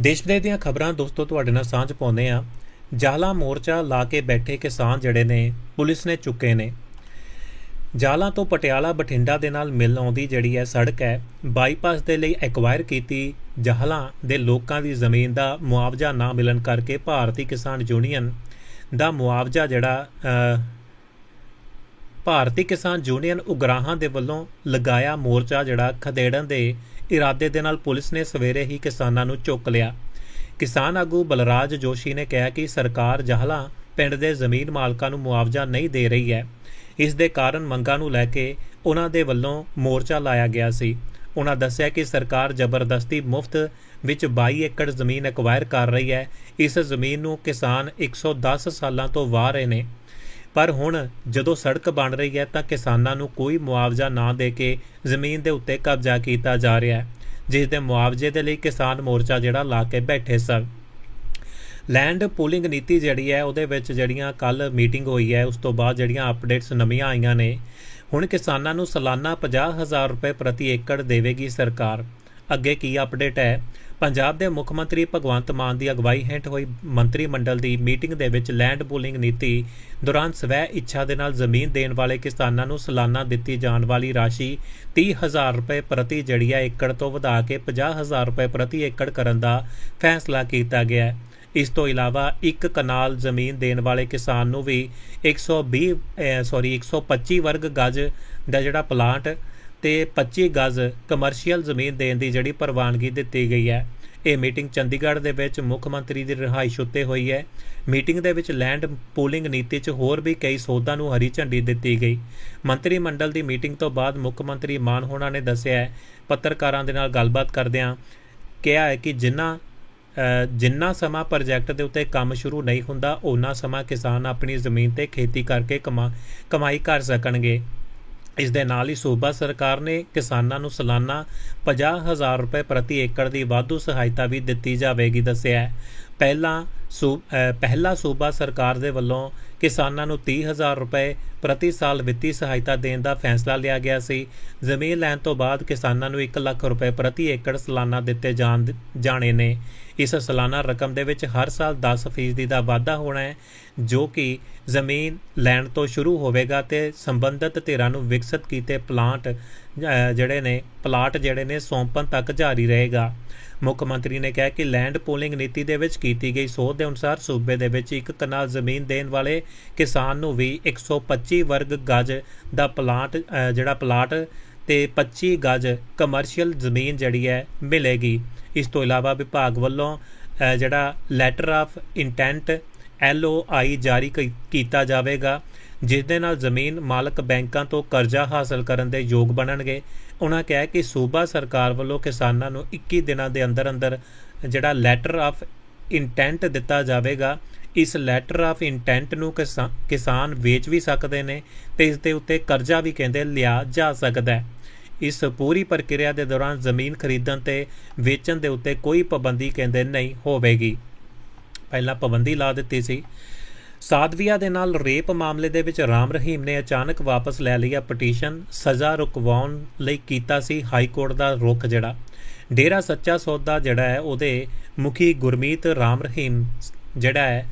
ਦੇਸ਼ ਵਿਦੇਸ਼ ਦੀਆਂ ਖਬਰਾਂ ਦੋਸਤੋ ਤੁਹਾਡੇ ਨਾਲ ਸਾਂਝ ਪਾਉਂਦੇ ਆ ਜਾਲਾ ਮੋਰਚਾ ਲਾ ਕੇ ਬੈਠੇ ਕਿਸਾਨ ਜਿਹੜੇ ਨੇ, ਪੁਲਿਸ ਨੇ ਚੁੱਕੇ ਨੇ। ਜਾਲਾਂ ਤੋਂ ਪਟਿਆਲਾ ਬਠਿੰਡਾ ਦੇ ਨਾਲ ਮਿਲ ਆਉਂਦੀ ਜਿਹੜੀ ਹੈ ਸੜਕ ਹੈ, ਬਾਈਪਾਸ ਦੇ ਲਈ ਐਕਵਾਇਰ ਕੀਤੀ ਜਹਲਾਂ ਦੇ ਲੋਕਾਂ ਦੀ ਜ਼ਮੀਨ ਦਾ ਮੁਆਵਜ਼ਾ ਨਾ ਮਿਲਣ ਕਰਕੇ ਭਾਰਤੀ ਕਿਸਾਨ ਯੂਨੀਅਨ ਦਾ ਮੁਆਵਜ਼ਾ ਜਿਹੜਾ ਭਾਰਤੀ ਕਿਸਾਨ ਯੂਨੀਅਨ ਉਗਰਾਹਾਂ ਦੇ ਵੱਲੋਂ ਲਗਾਇਆ ਮੋਰਚਾ ਜਿਹੜਾ ਖਦੇੜਨ ਦੇ ਇਰਾਦੇ ਦੇ ਨਾਲ ਪੁਲਿਸ ਨੇ ਸਵੇਰੇ ਹੀ ਕਿਸਾਨਾਂ ਨੂੰ ਚੁੱਕ ਲਿਆ। ਕਿਸਾਨ ਆਗੂ ਬਲਰਾਜ ਜੋਸ਼ੀ ਨੇ ਕਿਹਾ ਕਿ ਸਰਕਾਰ ਜਹਲਾ ਪਿੰਡ ਦੇ ਜ਼ਮੀਨ ਮਾਲਕਾਂ ਨੂੰ ਮੁਆਵਜ਼ਾ ਨਹੀਂ ਦੇ ਰਹੀ ਹੈ। ਇਸ ਦੇ ਕਾਰਨ ਮੰਗਾਂ ਨੂੰ ਲੈ ਕੇ ਉਹਨਾਂ ਦੇ ਵੱਲੋਂ ਮੋਰਚਾ ਲਾਇਆ ਗਿਆ ਸੀ। ਉਹਨਾਂ ਦੱਸਿਆ ਕਿ ਸਰਕਾਰ ਜ਼ਬਰਦਸਤੀ ਮੁਫਤ ਵਿੱਚ 22 ਏਕੜ ਜ਼ਮੀਨ ਐਕਵਾਇਰ ਕਰ ਰਹੀ ਹੈ। ਇਸ ਜ਼ਮੀਨ ਨੂੰ ਕਿਸਾਨ 110 ਸਾਲਾਂ ਤੋਂ ਵਾਹ ਰਹੇ ਨੇ। ਪਰ ਹੁਣ ਜਦੋਂ ਸੜਕ ਬਣ ਰਹੀ ਹੈ ਤਾਂ ਕਿਸਾਨਾਂ ਨੂੰ ਕੋਈ ਮੁਆਵਜ਼ਾ ਨਾ ਦੇ ਕੇ ਜ਼ਮੀਨ ਦੇ ਉੱਤੇ ਕਬਜ਼ਾ ਕੀਤਾ ਜਾ ਰਿਹਾ ਹੈ, ਜਿਸ ਦੇ ਮੁਆਵਜ਼ੇ ਦੇ ਲਈ ਕਿਸਾਨ ਮੋਰਚਾ ਜਿਹੜਾ ਲਾ ਕੇ ਬੈਠੇ ਸਨ। ਲੈਂਡ ਪੂਲਿੰਗ ਨੀਤੀ ਜਿਹੜੀ ਹੈ, ਉਹਦੇ ਵਿੱਚ ਜਿਹੜੀਆਂ ਕੱਲ ਮੀਟਿੰਗ ਹੋਈ ਹੈ, ਉਸ ਤੋਂ ਬਾਅਦ ਜਿਹੜੀਆਂ ਅਪਡੇਟਸ ਨਵੀਆਂ ਆਈਆਂ ਨੇ, ਹੁਣ ਕਿਸਾਨਾਂ ਨੂੰ ਸਾਲਾਨਾ 50000 ਰੁਪਏ ਪ੍ਰਤੀ ਏਕੜ ਦੇਵੇਗੀ ਸਰਕਾਰ। ਅੱਗੇ ਕੀ ਅਪਡੇਟ ਹੈ? ਪੰਜਾਬ ਦੇ ਮੁੱਖ ਮੰਤਰੀ ਭਗਵੰਤ ਮਾਨ ਦੀ ਅਗਵਾਈ ਹੇਠ ਹੋਈ ਮੰਤਰੀ ਮੰਡਲ ਦੀ ਮੀਟਿੰਗ ਦੇ ਵਿੱਚ ਲੈਂਡ ਪੂਲਿੰਗ ਨੀਤੀ ਦੌਰਾਨ ਸਵੈ ਇੱਛਾ ਦੇ ਨਾਲ ਜ਼ਮੀਨ ਦੇਣ ਵਾਲੇ ਕਿਸਾਨਾਂ ਨੂੰ ਸਾਲਾਨਾ ਦਿੱਤੀ ਜਾਣ ਵਾਲੀ ਰਾਸ਼ੀ 30000 ਰੁਪਏ ਪ੍ਰਤੀ ਜੜੀਆ ਏਕੜ ਤੋਂ ਵਧਾ ਕੇ 50000 ਰੁਪਏ ਪ੍ਰਤੀ ਏਕੜ ਕਰਨ ਦਾ ਫੈਸਲਾ ਕੀਤਾ ਗਿਆ ਹੈ। ਇਸ ਤੋਂ ਇਲਾਵਾ ਇੱਕ ਕਨਾਲ ਜ਼ਮੀਨ ਦੇਣ ਵਾਲੇ ਕਿਸਾਨ ਨੂੰ ਵੀ 120 ਸੌਰੀ 125 ਵਰਗ ਗਜ ਦਾ ਜਿਹੜਾ ਪਲਾਂਟ ਤੇ 25 ਗਜ਼ ਕਮਰਸ਼ੀਅਲ ਜ਼ਮੀਨ ਦੇਣ ਦੀ ਜਿਹੜੀ ਪ੍ਰਵਾਨਗੀ ਦਿੱਤੀ ਗਈ ਹੈ। ਇਹ ਮੀਟਿੰਗ ਚੰਡੀਗੜ੍ਹ ਦੇ ਵਿੱਚ ਮੁੱਖ ਮੰਤਰੀ ਦੀ ਰਿਹਾਇਸ਼ ਉੱਤੇ ਹੋਈ ਹੈ। ਮੀਟਿੰਗ ਦੇ ਵਿੱਚ ਲੈਂਡ ਪੂਲਿੰਗ ਨੀਤੀ 'ਚ ਹੋਰ ਵੀ ਕਈ ਸੋਧਾਂ ਨੂੰ ਹਰੀ ਝੰਡੀ ਦਿੱਤੀ ਗਈ। ਮੰਤਰੀ ਮੰਡਲ ਦੀ ਮੀਟਿੰਗ ਤੋਂ ਬਾਅਦ ਮੁੱਖ ਮੰਤਰੀ ਮਾਨ ਹੋਣਾ ਨੇ ਦੱਸਿਆ ਪੱਤਰਕਾਰਾਂ ਦੇ ਨਾਲ ਗੱਲਬਾਤ ਕਰਦਿਆਂ ਕਿਹਾ ਹੈ ਕਿ ਜਿਨ੍ਹਾਂ ਅ, ਜਿੰਨਾ ਸਮਾਂ ਪ੍ਰੋਜੈਕਟ ਦੇ ਉੱਤੇ ਕੰਮ ਸ਼ੁਰੂ ਨਹੀਂ ਹੁੰਦਾ ਉਹਨਾਂ ਸਮਾਂ ਕਿਸਾਨ ਆਪਣੀ ਜ਼ਮੀਨ ਤੇ ਖੇਤੀ ਕਰਕੇ ਕਮਾ ਕਮਾਈ ਕਰ ਸਕਣਗੇ। ਇਸ ਦੇ ਨਾਲ ਹੀ ਸੂਬਾ ਸਰਕਾਰ ਨੇ ਕਿਸਾਨਾਂ ਨੂੰ ਸਾਲਾਨਾ 50000 ਰੁਪਏ ਪ੍ਰਤੀ ਏਕੜ ਦੀ ਵਾਧੂ ਸਹਾਇਤਾ ਵੀ ਦਿੱਤੀ ਜਾਵੇਗੀ ਦੱਸਿਆ ਪਹਿਲਾਂ ਸੂ ਅ, ਪਹਿਲਾ ਸੂਬਾ ਸਰਕਾਰ ਦੇ ਵੱਲੋਂ ਕਿਸਾਨਾਂ ਨੂੰ 30000 ਰੁਪਏ ਪ੍ਰਤੀ ਸਾਲ ਵਿੱਤੀ ਸਹਾਇਤਾ ਦੇਣ ਦਾ ਫੈਸਲਾ ਲਿਆ ਗਿਆ ਸੀ। ਜ਼ਮੀਨ ਲੈਣ ਤੋਂ ਬਾਅਦ ਕਿਸਾਨਾਂ ਨੂੰ 1 ਲੱਖ ਰੁਪਏ ਪ੍ਰਤੀ ਏਕੜ ਸਾਲਾਨਾ ਦਿੱਤੇ ਜਾਣ ਜਾਣੇ ਨੇ। ਇਸ ਸਾਲਾਨਾ ਰਕਮ ਦੇ ਵਿੱਚ ਹਰ ਸਾਲ 10% ਦਾ ਵਾਧਾ ਹੋਣਾ ਹੈ, ਜੋ ਕਿ ਜ਼ਮੀਨ ਲੈਣ ਤੋਂ ਸ਼ੁਰੂ ਹੋਵੇਗਾ ਤੇ ਸੰਬੰਧਿਤ ਧਿਰਾਂ ਨੂੰ ਵਿਕਸਿਤ ਕੀਤੇ ਪਲਾਂਟ ਜਿਹੜੇ ਨੇ, ਪਲਾਟ ਜਿਹੜੇ ਨੇ ਸੌਂਪਣ ਤੱਕ ਜਾਰੀ ਰਹੇਗਾ। ਮੁੱਖ ਮੰਤਰੀ ਨੇ ਕਿਹਾ ਕਿ ਲੈਂਡ ਪੂਲਿੰਗ ਨੀਤੀ ਦੇ ਵਿੱਚ ਕੀਤੀ ਗਈ ਸੋਧ ਦੇ ਅਨੁਸਾਰ ਸੂਬੇ ਦੇ ਵਿੱਚ ਇੱਕ ਕਨਾਲ ਜ਼ਮੀਨ ਦੇਣ ਵਾਲੇ ਕਿਸਾਨ ਨੂੰ ਵੀ 125 ਵਰਗ ਗਜ ਦਾ ਪਲਾਟ ਜਿਹੜਾ ਪਲਾਟ ਤੇ 25 ਗਜ ਕਮਰਸ਼ੀਅਲ ਜ਼ਮੀਨ ਜਿਹੜੀ ਹੈ ਮਿਲੇਗੀ। ਇਸ ਤੋਂ ਇਲਾਵਾ ਵਿਭਾਗ ਵੱਲੋਂ ਜਿਹੜਾ ਲੈਟਰ ਆਫ ਇੰਟੈਂਟ LOI ਜਾਰੀ ਕੀ- ਕੀਤਾ ਜਾਵੇਗਾ, ਜਿਸ ਦੇ ਨਾਲ ਜ਼ਮੀਨ ਮਾਲਕ ਬੈਂਕਾਂ ਤੋਂ ਕਰਜ਼ਾ ਹਾਸਲ ਕਰਨ ਦੇ ਯੋਗ ਬਣਨਗੇ। ਉਹਨਾਂ ਕਿਹਾ ਕਿ ਸੂਬਾ ਸਰਕਾਰ ਵੱਲੋਂ ਕਿਸਾਨਾਂ ਨੂੰ 21 ਦਿਨਾਂ ਦੇ ਅੰਦਰ ਅੰਦਰ ਜਿਹੜਾ ਲੈਟਰ ਆਫ ਇੰਟੈਂਟ ਦਿੱਤਾ ਜਾਵੇਗਾ, ਇਸ ਲੈਟਰ ਆਫ ਇੰਟੈਂਟ ਨੂੰ ਕਿਸਾਨ ਵੇਚ ਵੀ ਸਕਦੇ ਨੇ ਤੇ ਇਸ ਦੇ ਉੱਤੇ ਕਰਜ਼ਾ ਵੀ ਕਹਿੰਦੇ ਲਿਆ ਜਾ ਸਕਦਾ ਹੈ। ਇਸ ਪੂਰੀ ਪ੍ਰਕਿਰਿਆ ਦੇ ਦੌਰਾਨ ਜ਼ਮੀਨ ਖਰੀਦਣ ਤੇ ਵੇਚਣ ਦੇ ਉੱਤੇ ਕੋਈ ਪਾਬੰਦੀ ਕਹਿੰਦੇ ਨਹੀਂ ਹੋਵੇਗੀ। ਪਹਿਲਾਂ ਪਾਬੰਦੀ ਲਾ ਦਿੱਤੀ ਸੀ। ਸਾਧਵੀਆ ਦੇ ਨਾਲ ਰੇਪ ਮਾਮਲੇ ਦੇ ਵਿੱਚ ਰਾਮ ਰਹੀਮ ਨੇ ਅਚਾਨਕ ਵਾਪਸ ਲੈ ਲਿਆ ਪਟੀਸ਼ਨ, ਸਜ਼ਾ ਰੁਕਵਾਉਣ ਲਈ ਕੀਤਾ ਸੀ ਹਾਈ ਕੋਰਟ ਦਾ ਰੁਖ ਜਿਹੜਾ। ਡੇਰਾ ਸੱਚਾ ਸੌਦਾ ਜਿਹੜਾ ਹੈ, ਉਹਦੇ ਮੁਖੀ ਗੁਰਮੀਤ ਰਾਮ ਰਹੀਮ ਜਿਹੜਾ ਹੈ,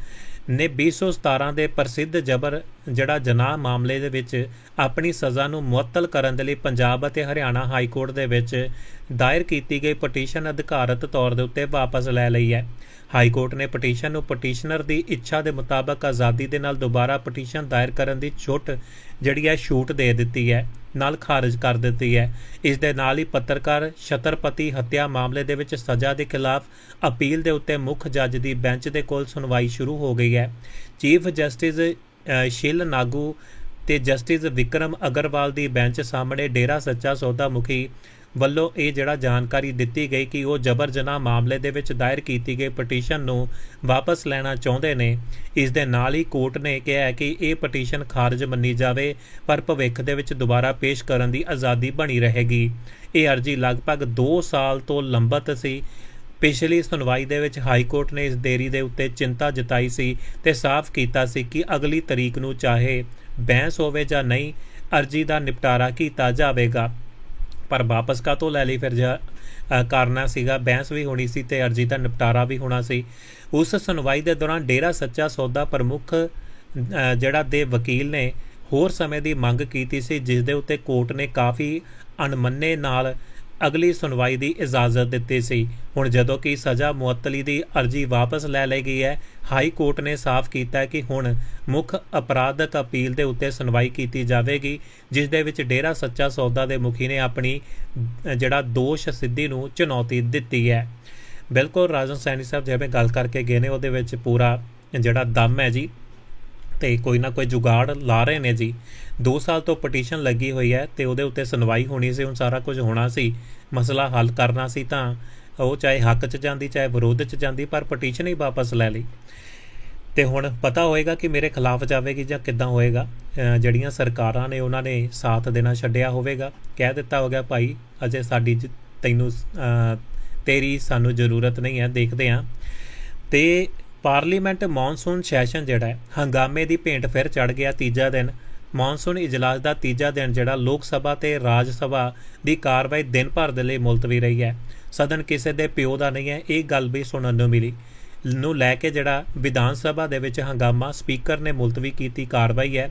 ਨੇ 2017 ਦੇ ਪ੍ਰਸਿੱਧ ਜਬਰ ਜਿਹੜਾ ਜਨਾਹ ਮਾਮਲੇ ਦੇ ਵਿੱਚ ਆਪਣੀ ਸਜ਼ਾ ਨੂੰ ਮੁਅੱਤਲ ਕਰਨ ਦੇ ਲਈ ਪੰਜਾਬ ਅਤੇ ਹਰਿਆਣਾ ਹਾਈ ਕੋਰਟ ਦੇ ਵਿੱਚ ਦਾਇਰ ਕੀਤੀ ਗਈ ਪਟੀਸ਼ਨ ਅਧਿਕਾਰਤ ਤੌਰ ਦੇ ਉੱਤੇ ਵਾਪਸ ਲੈ ਲਈ ਹੈ। ਹਾਈ ਕੋਰਟ ਨੇ ਪਟੀਸ਼ਨ ਨੂੰ ਪਟੀਸ਼ਨਰ ਦੀ ਇੱਛਾ ਦੇ ਮੁਤਾਬਕ ਆਜ਼ਾਦੀ ਦੇ ਨਾਲ ਦੁਬਾਰਾ ਪਟੀਸ਼ਨ ਦਾਇਰ ਕਰਨ ਦੀ ਛੋਟ ਜਿਹੜੀ ਹੈ, ਛੂਟ ਦੇ ਦਿੱਤੀ ਹੈ, ਨਾਲ ਖਾਰਜ ਕਰ ਦਿੱਤੀ ਹੈ। ਇਸ ਦੇ ਨਾਲ ਹੀ ਪੱਤਰਕਾਰ ਛਤਰਪਤੀ ਹੱਤਿਆ ਮਾਮਲੇ ਦੇ ਵਿੱਚ ਸਜ਼ਾ ਦੇ ਖਿਲਾਫ ਅਪੀਲ ਦੇ ਉੱਤੇ ਮੁੱਖ ਜੱਜ ਦੀ ਬੈਂਚ ਦੇ ਕੋਲ ਸੁਣਵਾਈ ਸ਼ੁਰੂ ਹੋ ਗਈ ਹੈ। ਚੀਫ ਜਸਟਿਸ ਸ਼ਿਲ ਨਾਗੂ ਤੇ ਜਸਟਿਸ ਵਿਕਰਮ ਅਗਰਵਾਲ ਦੀ ਬੈਂਚ ਸਾਹਮਣੇ ਡੇਰਾ ਸੱਚਾ ਸੌਦਾ ਮੁਖੀ ਵੱਲੋਂ ਇਹ ਜਿਹੜਾ ਜਾਣਕਾਰੀ ਦਿੱਤੀ ਗਈ ਕਿ ਉਹ ਜਬਰ ਜਨਾਹ ਮਾਮਲੇ ਦੇ ਵਿੱਚ ਦਾਇਰ ਕੀਤੀ ਗਈ ਪਟੀਸ਼ਨ ਨੂੰ ਵਾਪਸ ਲੈਣਾ ਚਾਹੁੰਦੇ ਨੇ। ਇਸ ਦੇ ਨਾਲ ਹੀ ਕੋਰਟ ਨੇ ਕਿਹਾ ਕਿ ਇਹ ਪਟੀਸ਼ਨ ਖਾਰਜ ਮੰਨੀ ਜਾਵੇ, ਪਰ ਭਵਿੱਖ ਦੇ ਵਿੱਚ ਦੁਬਾਰਾ ਪੇਸ਼ ਕਰਨ ਦੀ ਆਜ਼ਾਦੀ ਬਣੀ ਰਹੇਗੀ। ਇਹ ਅਰਜ਼ੀ ਲਗਭਗ 2 ਸਾਲ ਤੋਂ ਲੰਬਤ ਸੀ। ਪਿਛਲੀ ਸੁਣਵਾਈ ਦੇ ਵਿੱਚ ਹਾਈ ਕੋਰਟ ਨੇ ਇਸ ਦੇਰੀ ਦੇ ਉੱਤੇ ਚਿੰਤਾ ਜਤਾਈ ਸੀ ਤੇ ਸਾਫ਼ ਕੀਤਾ ਸੀ ਕਿ ਅਗਲੀ ਤਰੀਕ ਨੂੰ ਚਾਹੇ ਬਹਿਸ ਹੋਵੇ ਜਾਂ ਨਹੀਂ, ਅਰਜ਼ੀ ਦਾ ਨਿਪਟਾਰਾ ਕੀਤਾ ਜਾਵੇਗਾ। ਪਰ ਵਾਪਸ ਕਾਤੋਂ ਲੈ ਲਈ? ਫਿਰ ਜਾ ਅ, ਸੀਗਾ ਬਹਿਸ ਵੀ ਹੋਣੀ ਸੀ ਤੇ ਅਰਜੀ ਦਾ ਨਿਪਟਾਰਾ ਵੀ ਹੋਣਾ ਸੀ। ਉਸ ਸੁਣਵਾਈ ਦੇ ਦੌਰਾਨ ਡੇਰਾ ਸੱਚਾ ਸੌਦਾ ਪ੍ਰਮੁੱਖ ਜਿਹੜਾ ਦੇ ਵਕੀਲ ਨੇ ਹੋਰ ਸਮੇਂ ਦੀ ਮੰਗ ਕੀਤੀ ਸੀ ਜਿਸ ਦੇ ਉੱਤੇ ਕੋਰਟ ਨੇ ਕਾਫੀ ਅਣਮੰਨੇ ਨਾਲ ਅਗਲੀ ਸੁਣਵਾਈ ਦੀ ਇਜਾਜ਼ਤ ਦਿੱਤੀ ਸੀ। ਹੁਣ ਜਦੋਂ ਕਿ ਸਜ਼ਾ ਮੁਅੱਤਲੀ ਦੀ ਅਰਜੀ ਵਾਪਸ ਲੈ ਲਈ ਗਈ ਹੈ, ਹਾਈ ਕੋਰਟ ਨੇ ਸਾਫ਼ ਕੀਤਾ ਕਿ ਹੁਣ ਮੁੱਖ ਅਪਰਾਧਕ ਅਪੀਲ ਦੇ ਉੱਤੇ ਸੁਣਵਾਈ ਕੀਤੀ ਜਾਵੇਗੀ, ਜਿਸ ਦੇ ਵਿੱਚ ਡੇਰਾ ਸੱਚਾ ਸੌਦਾ ਦੇ ਮੁਖੀ ਨੇ ਆਪਣੀ ਜਿਹੜਾ ਦੋਸ਼ ਸਿੱਧੀ ਨੂੰ ਚੁਣੌਤੀ ਦਿੱਤੀ ਹੈ। ਬਿਲਕੁਲ ਰਾਜਨ ਸੈਣੀ ਸਾਹਿਬ ਜਿਵੇਂ ਗੱਲ ਕਰਕੇ ਗਏ ਨੇ, ਉਹਦੇ ਵਿੱਚ ਪੂਰਾ ਜਿਹੜਾ ਦਮ ਹੈ ਜੀ। ਤੇ ਕੋਈ ਨਾ ਕੋਈ ਜੁਗਾੜ ਲਾ ਰਹੇ ਨੇ ਜੀ। 2 ਸਾਲ ਤੋਂ ਪਟੀਸ਼ਨ ਲੱਗੀ ਹੋਈ ਹੈ ਤੇ ਉਹਦੇ ਉੱਤੇ ਸੁਣਵਾਈ ਹੋਣੀ ਸੀ, ਹੁਣ ਸਾਰਾ ਕੁਝ ਹੋਣਾ ਸੀ, ਮਸਲਾ ਹੱਲ ਕਰਨਾ ਸੀ ਤਾਂ ਉਹ ਚਾਹੇ ਹੱਕ 'ਚ ਜਾਂਦੀ, ਚਾਹੇ ਵਿਰੋਧ 'ਚ ਜਾਂਦੀ, ਪਰ ਪਟੀਸ਼ਨ ਹੀ ਵਾਪਸ ਲੈ ਲਈ। ਤੇ ਹੁਣ ਪਤਾ ਹੋਏਗਾ ਕਿ ਮੇਰੇ ਖਿਲਾਫ ਜਾਵੇਗੀ ਜਾਂ ਕਿੱਦਾਂ ਹੋਏਗਾ। ਜਿਹੜੀਆਂ ਸਰਕਾਰਾਂ ਨੇ ਉਹਨਾਂ ਨੇ ਸਾਥ ਦੇਣਾ ਛੱਡਿਆ ਹੋਵੇਗਾ। ਕਹਿ ਦਿੱਤਾ ਹੋਗਾ ਭਾਈ, ਅਜੇ ਸਾਡੀ ਜ- ਤੈਨੂੰ ਤੇਰੀ ਸਾਨੂੰ ਜ਼ਰੂਰਤ ਨਹੀਂ ਹੈ, ਦੇਖਦੇ ਹਾਂ ਤੇ ਪਾਰਲੀਮੈਂਟ ਮੌਨਸੂਨ ਸੈਸ਼ਨ ਜਿਹੜਾ ਹੰਗਾਮੇ ਦੀ ਭੇਂਟ ਫਿਰ ਚੜ ਗਿਆ ਤੀਜਾ ਦਿਨ। ਮੌਨਸੂਨ ਇਜਲਾਸ ਦਾ ਤੀਜਾ ਦਿਨ ਜਿਹੜਾ ਲੋਕ ਸਭਾ ਤੇ ਰਾਜ ਸਭਾ ਦੀ ਕਾਰਵਾਈ ਦਿਨ ਭਰ ਦੇ ਲਈ ਮੁਲਤਵੀ ਰਹੀ ਹੈ। ਸਦਨ ਕਿਸੇ ਦੇ ਪਿਓ ਦਾ ਨਹੀਂ ਹੈ, ਇਹ ਗੱਲ ਵੀ ਸੁਣਨ ਨੂੰ ਮਿਲੀ। ਨੂੰ ਲੈ ਕੇ ਜਿਹੜਾ ਵਿਧਾਨ ਸਭਾ ਦੇ ਵਿੱਚ ਹੰਗਾਮਾ, ਸਪੀਕਰ ਨੇ ਮੁਲਤਵੀ ਕੀਤੀ ਕਾਰਵਾਈ ਹੈ।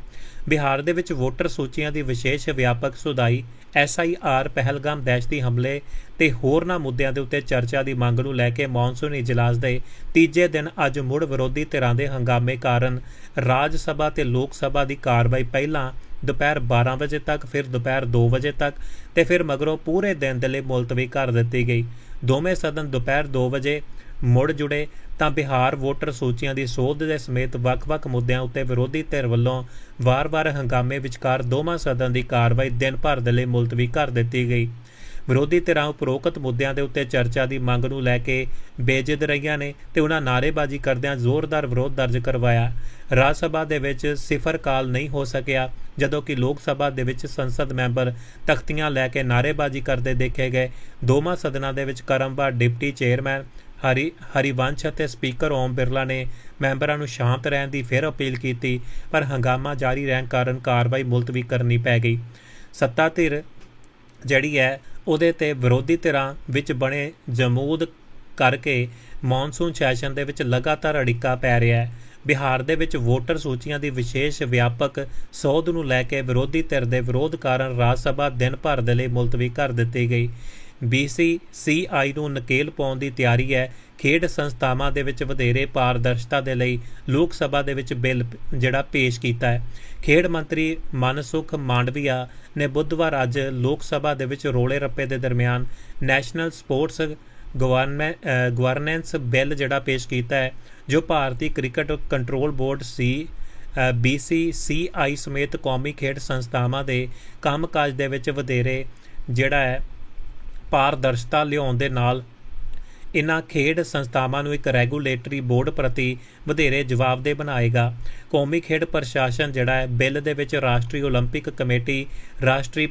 ਬਿਹਾਰ ਦੇ ਵਿੱਚ ਵੋਟਰ ਸੂਚੀਆਂ ਦੀ ਵਿਸ਼ੇਸ਼ ਵਿਆਪਕ ਸੁਧਾਈ ਐਸਆਈਆਰ ਪਹਿਲਗਾਮ ਦਹਿਸ਼ਤੀ ਹਮਲੇ ਤੇ ਹੋਰਨਾਂ ਮੁੱਦਿਆਂ ਦੇ ਉੱਤੇ ਚਰਚਾ ਦੀ ਮੰਗ ਨੂੰ ਲੈ ਕੇ ਮੌਨਸੂਨ ਇਜਲਾਸ ਦੇ ਤੀਜੇ ਦਿਨ ਅੱਜ ਮੁੜ ਵਿਰੋਧੀ ਧਿਰਾਂ ਦੇ ਹੰਗਾਮੇ ਕਾਰਨ ਰਾਜ ਸਭਾ ਤੇ ਲੋਕ ਸਭਾ ਦੀ ਕਾਰਵਾਈ ਪਹਿਲਾਂ ਦੁਪਹਿਰ 12 ਵਜੇ ਤੱਕ, ਫਿਰ ਦੁਪਹਿਰ 2 ਵਜੇ ਤੱਕ ਤੇ ਫਿਰ ਮਗਰੋਂ ਪੂਰੇ ਦਿਨ ਦੇ ਲਈ ਮੁਲਤਵੀ ਕਰ ਦਿੱਤੀ ਗਈ। ਦੋਵੇਂ ਸਦਨ ਦੁਪਹਿਰ 2 ਵਜੇ ਮੁੜ ਜੁੜੇ ਤਾਂ ਬਿਹਾਰ ਵੋਟਰ ਸੂਚੀਆਂ ਦੀ ਸੋਧ ਦੇ ਸਮੇਤ ਵੱਖ-ਵੱਖ ਮੁੱਦਿਆਂ ਉੱਤੇ ਵਿਰੋਧੀ ਧਿਰ ਵੱਲੋਂ ਵਾਰ-ਵਾਰ ਹੰਗਾਮੇ ਵਿਚਕਾਰ ਦੋਵਾਂ ਸਦਨ ਦੀ ਕਾਰਵਾਈ ਦਿਨ ਭਰ ਦੇ ਲਈ ਮੁਲਤਵੀ ਕਰ ਦਿੱਤੀ ਗਈ। ਵਿਰੋਧੀ ਧਿਰਾਂ ਉਪਰੋਕਤ ਮੁੱਦਿਆਂ ਦੇ ਉੱਤੇ ਚਰਚਾ ਦੀ ਮੰਗ ਨੂੰ ਲੈ ਕੇ ਬੇਜਿੱਦ ਰਹੀਆਂ ਨੇ ਤੇ ਉਹਨਾਂ ਨਾਅਰੇਬਾਜ਼ੀ ਕਰਦਿਆਂ ਜ਼ੋਰਦਾਰ ਵਿਰੋਧ ਦਰਜ ਕਰਵਾਇਆ। ਰਾਜ ਸਭਾ ਦੇ ਵਿੱਚ ਸਿਫਰ ਕਾਲ ਨਹੀਂ ਹੋ ਸਕਿਆ, ਜਦੋਂ ਕਿ ਲੋਕ ਸਭਾ ਦੇ ਵਿੱਚ ਸੰਸਦ ਮੈਂਬਰ ਤਖਤੀਆਂ ਲੈ ਕੇ ਨਾਅਰੇਬਾਜ਼ੀ ਕਰਦੇ ਦੇਖੇ ਗਏ। ਦੋਵਾਂ ਸਦਨਾਂ ਦੇ ਵਿੱਚ ਕਰਮਵਾਰ ਡਿਪਟੀ ਚੇਅਰਮੈਨ ਹਰੀ, ਹਰੀਵੰਸ਼ ਅਤੇ ਸਪੀਕਰ ਓਮ ਬਿਰਲਾ ਨੇ ਮੈਂਬਰਾਂ ਨੂੰ ਸ਼ਾਂਤ ਰਹਿਣ ਦੀ ਫਿਰ ਅਪੀਲ ਕੀਤੀ, ਪਰ ਹੰਗਾਮਾ ਜਾਰੀ ਰਹਿਣ ਕਾਰਨ ਕਾਰਵਾਈ ਮੁਲਤਵੀ ਕਰਨੀ ਪੈ ਗਈ। ਸੱਤਾ ਧਿਰ ਜਿਹੜੀ ਹੈ ਉਹਦੇ ਤੇ ਵਿਰੋਧੀ ਧਿਰਾਂ ਵਿੱਚ ਬਣੇ ਜਮੂਦ ਕਰਕੇ ਮੌਨਸੂਨ ਸੈਸ਼ਨ ਦੇ ਵਿੱਚ ਲਗਾਤਾਰ ਅੜਿੱਕਾ ਪੈ ਰਿਹਾ ਹੈ। ਬਿਹਾਰ ਦੇ ਵਿੱਚ ਵੋਟਰ ਸੂਚੀਆਂ ਦੀ ਵਿਸ਼ੇਸ਼ ਵਿਆਪਕ ਸੋਧ ਨੂੰ ਲੈ ਕੇ ਵਿਰੋਧੀ ਧਿਰ ਦੇ ਵਿਰੋਧ ਕਾਰਨ ਰਾਜ ਸਭਾ ਦਿਨ ਭਰ ਦੇ ਲਈ ਮੁਲਤਵੀ ਕਰ ਦਿੱਤੀ ਗਈ। BCCI ਨੂੰ ਨਕੇਲ ਪਾਉਣ ਦੀ ਤਿਆਰੀ ਹੈ। ਖੇਡ ਸੰਸਥਾਵਾਂ ਦੇ ਵਿੱਚ ਵਧੇਰੇ ਪਾਰਦਰਸ਼ਤਾ ਦੇ ਲਈ ਲੋਕ ਸਭਾ ਦੇ ਵਿੱਚ ਬਿੱਲ ਜਿਹੜਾ ਪੇਸ਼ ਕੀਤਾ ਹੈ। ਖੇਡ ਮੰਤਰੀ ਮਨਸੁਖ ਮਾਂਡਵੀਆ ਨੇ ਬੁੱਧਵਾਰ ਅੱਜ ਲੋਕ ਸਭਾ ਦੇ ਵਿੱਚ ਰੋਲੇ ਰੱਪੇ ਦੇ ਦਰਮਿਆਨ ਨੈਸ਼ਨਲ ਸਪੋਰਟਸ ਗਵਰਨੈਂਸ ਬਿੱਲ ਜਿਹੜਾ ਪੇਸ਼ ਕੀਤਾ ਹੈ, ਜੋ ਭਾਰਤੀ ਕ੍ਰਿਕਟ ਕੰਟਰੋਲ ਬੋਰਡ ਸੀ BCCI ਸਮੇਤ ਕੌਮੀ ਖੇਡ ਸੰਸਥਾਵਾਂ ਦੇ ਕੰਮਕਾਜ ਦੇ ਵਿੱਚ ਵਧੇਰੇ ਜਿਹੜਾ ਹੈ ਪਾਰਦਰਸ਼ਤਾ ਲਿਆਉਣ ਦੇ ਨਾਲ ਇਨ੍ਹਾਂ ਖੇਡ ਸੰਸਥਾਵਾਂ ਨੂੰ ਇੱਕ ਰੈਗੂਲੇਟਰੀ ਬੋਰਡ ਪ੍ਰਤੀ ਵਧੇਰੇ ਜਵਾਬਦੇਹ ਬਣਾਏਗਾ। ਕੌਮੀ ਖੇਡ ਪ੍ਰਸ਼ਾਸਨ ਜਿਹੜਾ ਹੈ, ਬਿੱਲ ਦੇ ਵਿੱਚ ਰਾਸ਼ਟਰੀ ਓਲੰਪਿਕ ਕਮੇਟੀ, ਰਾਸ਼ਟਰੀ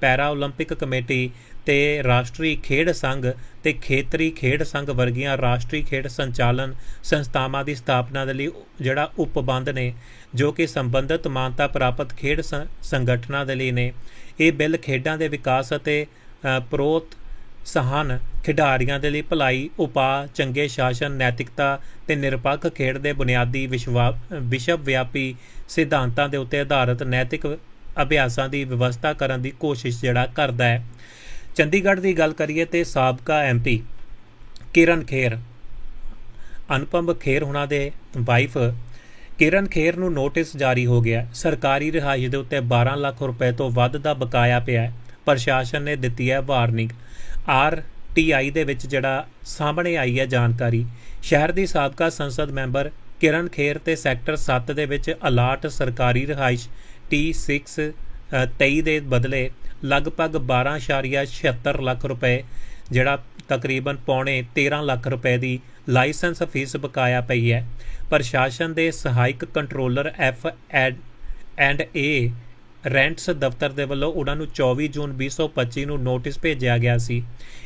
ਪੈਰਾ ਓਲੰਪਿਕ ਕਮੇਟੀ ਤੇ ਰਾਸ਼ਟਰੀ ਖੇਡ ਸੰਘ ਤੇ ਖੇਤਰੀ ਖੇਡ ਸੰਘ ਵਰਗੀਆਂ ਰਾਸ਼ਟਰੀ ਖੇਡ ਸੰਚਾਲਨ ਸੰਸਥਾਵਾਂ ਦੀ ਸਥਾਪਨਾ ਦੇ ਲਈ ਜਿਹੜਾ ਉਪਬੰਧ ਨੇ, ਜੋ ਕਿ ਸੰਬੰਧਿਤ ਮਾਨਤਾ ਪ੍ਰਾਪਤ ਖੇਡ ਸੰਗਠਨਾਂ ਦੇ ਲਈ ਨੇ। ਇਹ ਬਿੱਲ ਖੇਡਾਂ ਦੇ ਵਿਕਾਸ ਅਤੇ ਪ੍ਰੋਤ ਸਹਨ ਖਿਡਾਰੀਆਂ ਦੇ ਲਈ ਭਲਾਈ, ਉਪਾਅ, ਚੰਗੇ ਸ਼ਾਸਨ, ਨੈਤਿਕਤਾ ਤੇ ਨਿਰਪੱਖ ਖੇਡ ਦੇ ਬੁਨਿਆਦੀ ਵਿਸ਼ਵਾ ਵਿਸ਼ਵ ਵਿਆਪੀ ਸਿਧਾਂਤਾਂ ਦੇ ਉੱਤੇ ਆਧਾਰਿਤ ਨੈਤਿਕ ਅਭਿਆਸਾਂ ਦੀ ਵਿਵਸਥਾ ਕਰਨ ਦੀ ਕੋਸ਼ਿਸ਼ ਜਿਹੜਾ ਕਰਦਾ ਹੈ। ਚੰਡੀਗੜ੍ਹ ਦੀ ਗੱਲ ਕਰੀਏ ਤੇ ਸਾਬਕਾ ਐਮਪੀ ਕਿਰਨ ਖੇਰ, ਅਨੁਪਮ ਖੇਰ ਹੁਣਾਂ ਦੇ ਵਾਈਫ ਕਿਰਨ ਖੇਰ ਨੂੰ ਨੋਟਿਸ ਜਾਰੀ ਹੋ ਗਿਆ। ਸਰਕਾਰੀ ਰਿਹਾਇਸ਼ ਦੇ ਉੱਤੇ 12 ਲੱਖ ਰੁਪਏ ਤੋਂ ਵੱਧ ਦਾ ਬਕਾਇਆ ਪਿਆ ਹੈ। ਪ੍ਰਸ਼ਾਸਨ ਨੇ ਦਿੱਤੀ ਹੈ ਵਾਰਨਿੰਗ। ਆਰ ਟੀਆਈ ਦੇ ਵਿੱਚ ਜਿਹੜਾ ਸਾਹਮਣੇ ਆਈ ਹੈ ਜਾਣਕਾਰੀ ਸ਼ਹਿਰ ਦੀ ਸਾਬਕਾ ਸੰਸਦ ਮੈਂਬਰ ਕਿਰਨ ਖੇਰ ਤੇ ਸੈਕਟਰ 7 ਦੇ ਵਿੱਚ ਅਲਾਟ ਸਰਕਾਰੀ ਰਿਹਾਇਸ਼ T6 ਅ, 23 ਦੇ ਬਦਲੇ ਲਗਭਗ 12.76 ਲੱਖ ਰੁਪਏ ਜਿਹੜਾ ਤਕਰੀਬਨ ਪੌਣੇ 13 ਲੱਖ ਰੁਪਏ ਦੀ ਲਾਇਸੈਂਸ ਫੀਸ ਬਕਾਇਆ ਪਈ ਹੈ। ਪ੍ਰਸ਼ਾਸਨ ਦੇ ਸਹਾਇਕ controller F and A rents ਦਫ਼ਤਰ ਦੇ ਵੱਲੋਂ ਉਹਨਾਂ ਨੂੰ 24 ਜੂਨ 2025 ਨੂੰ ਨੋਟਿਸ ਭੇਜਿਆ ਗਿਆ ਸੀ।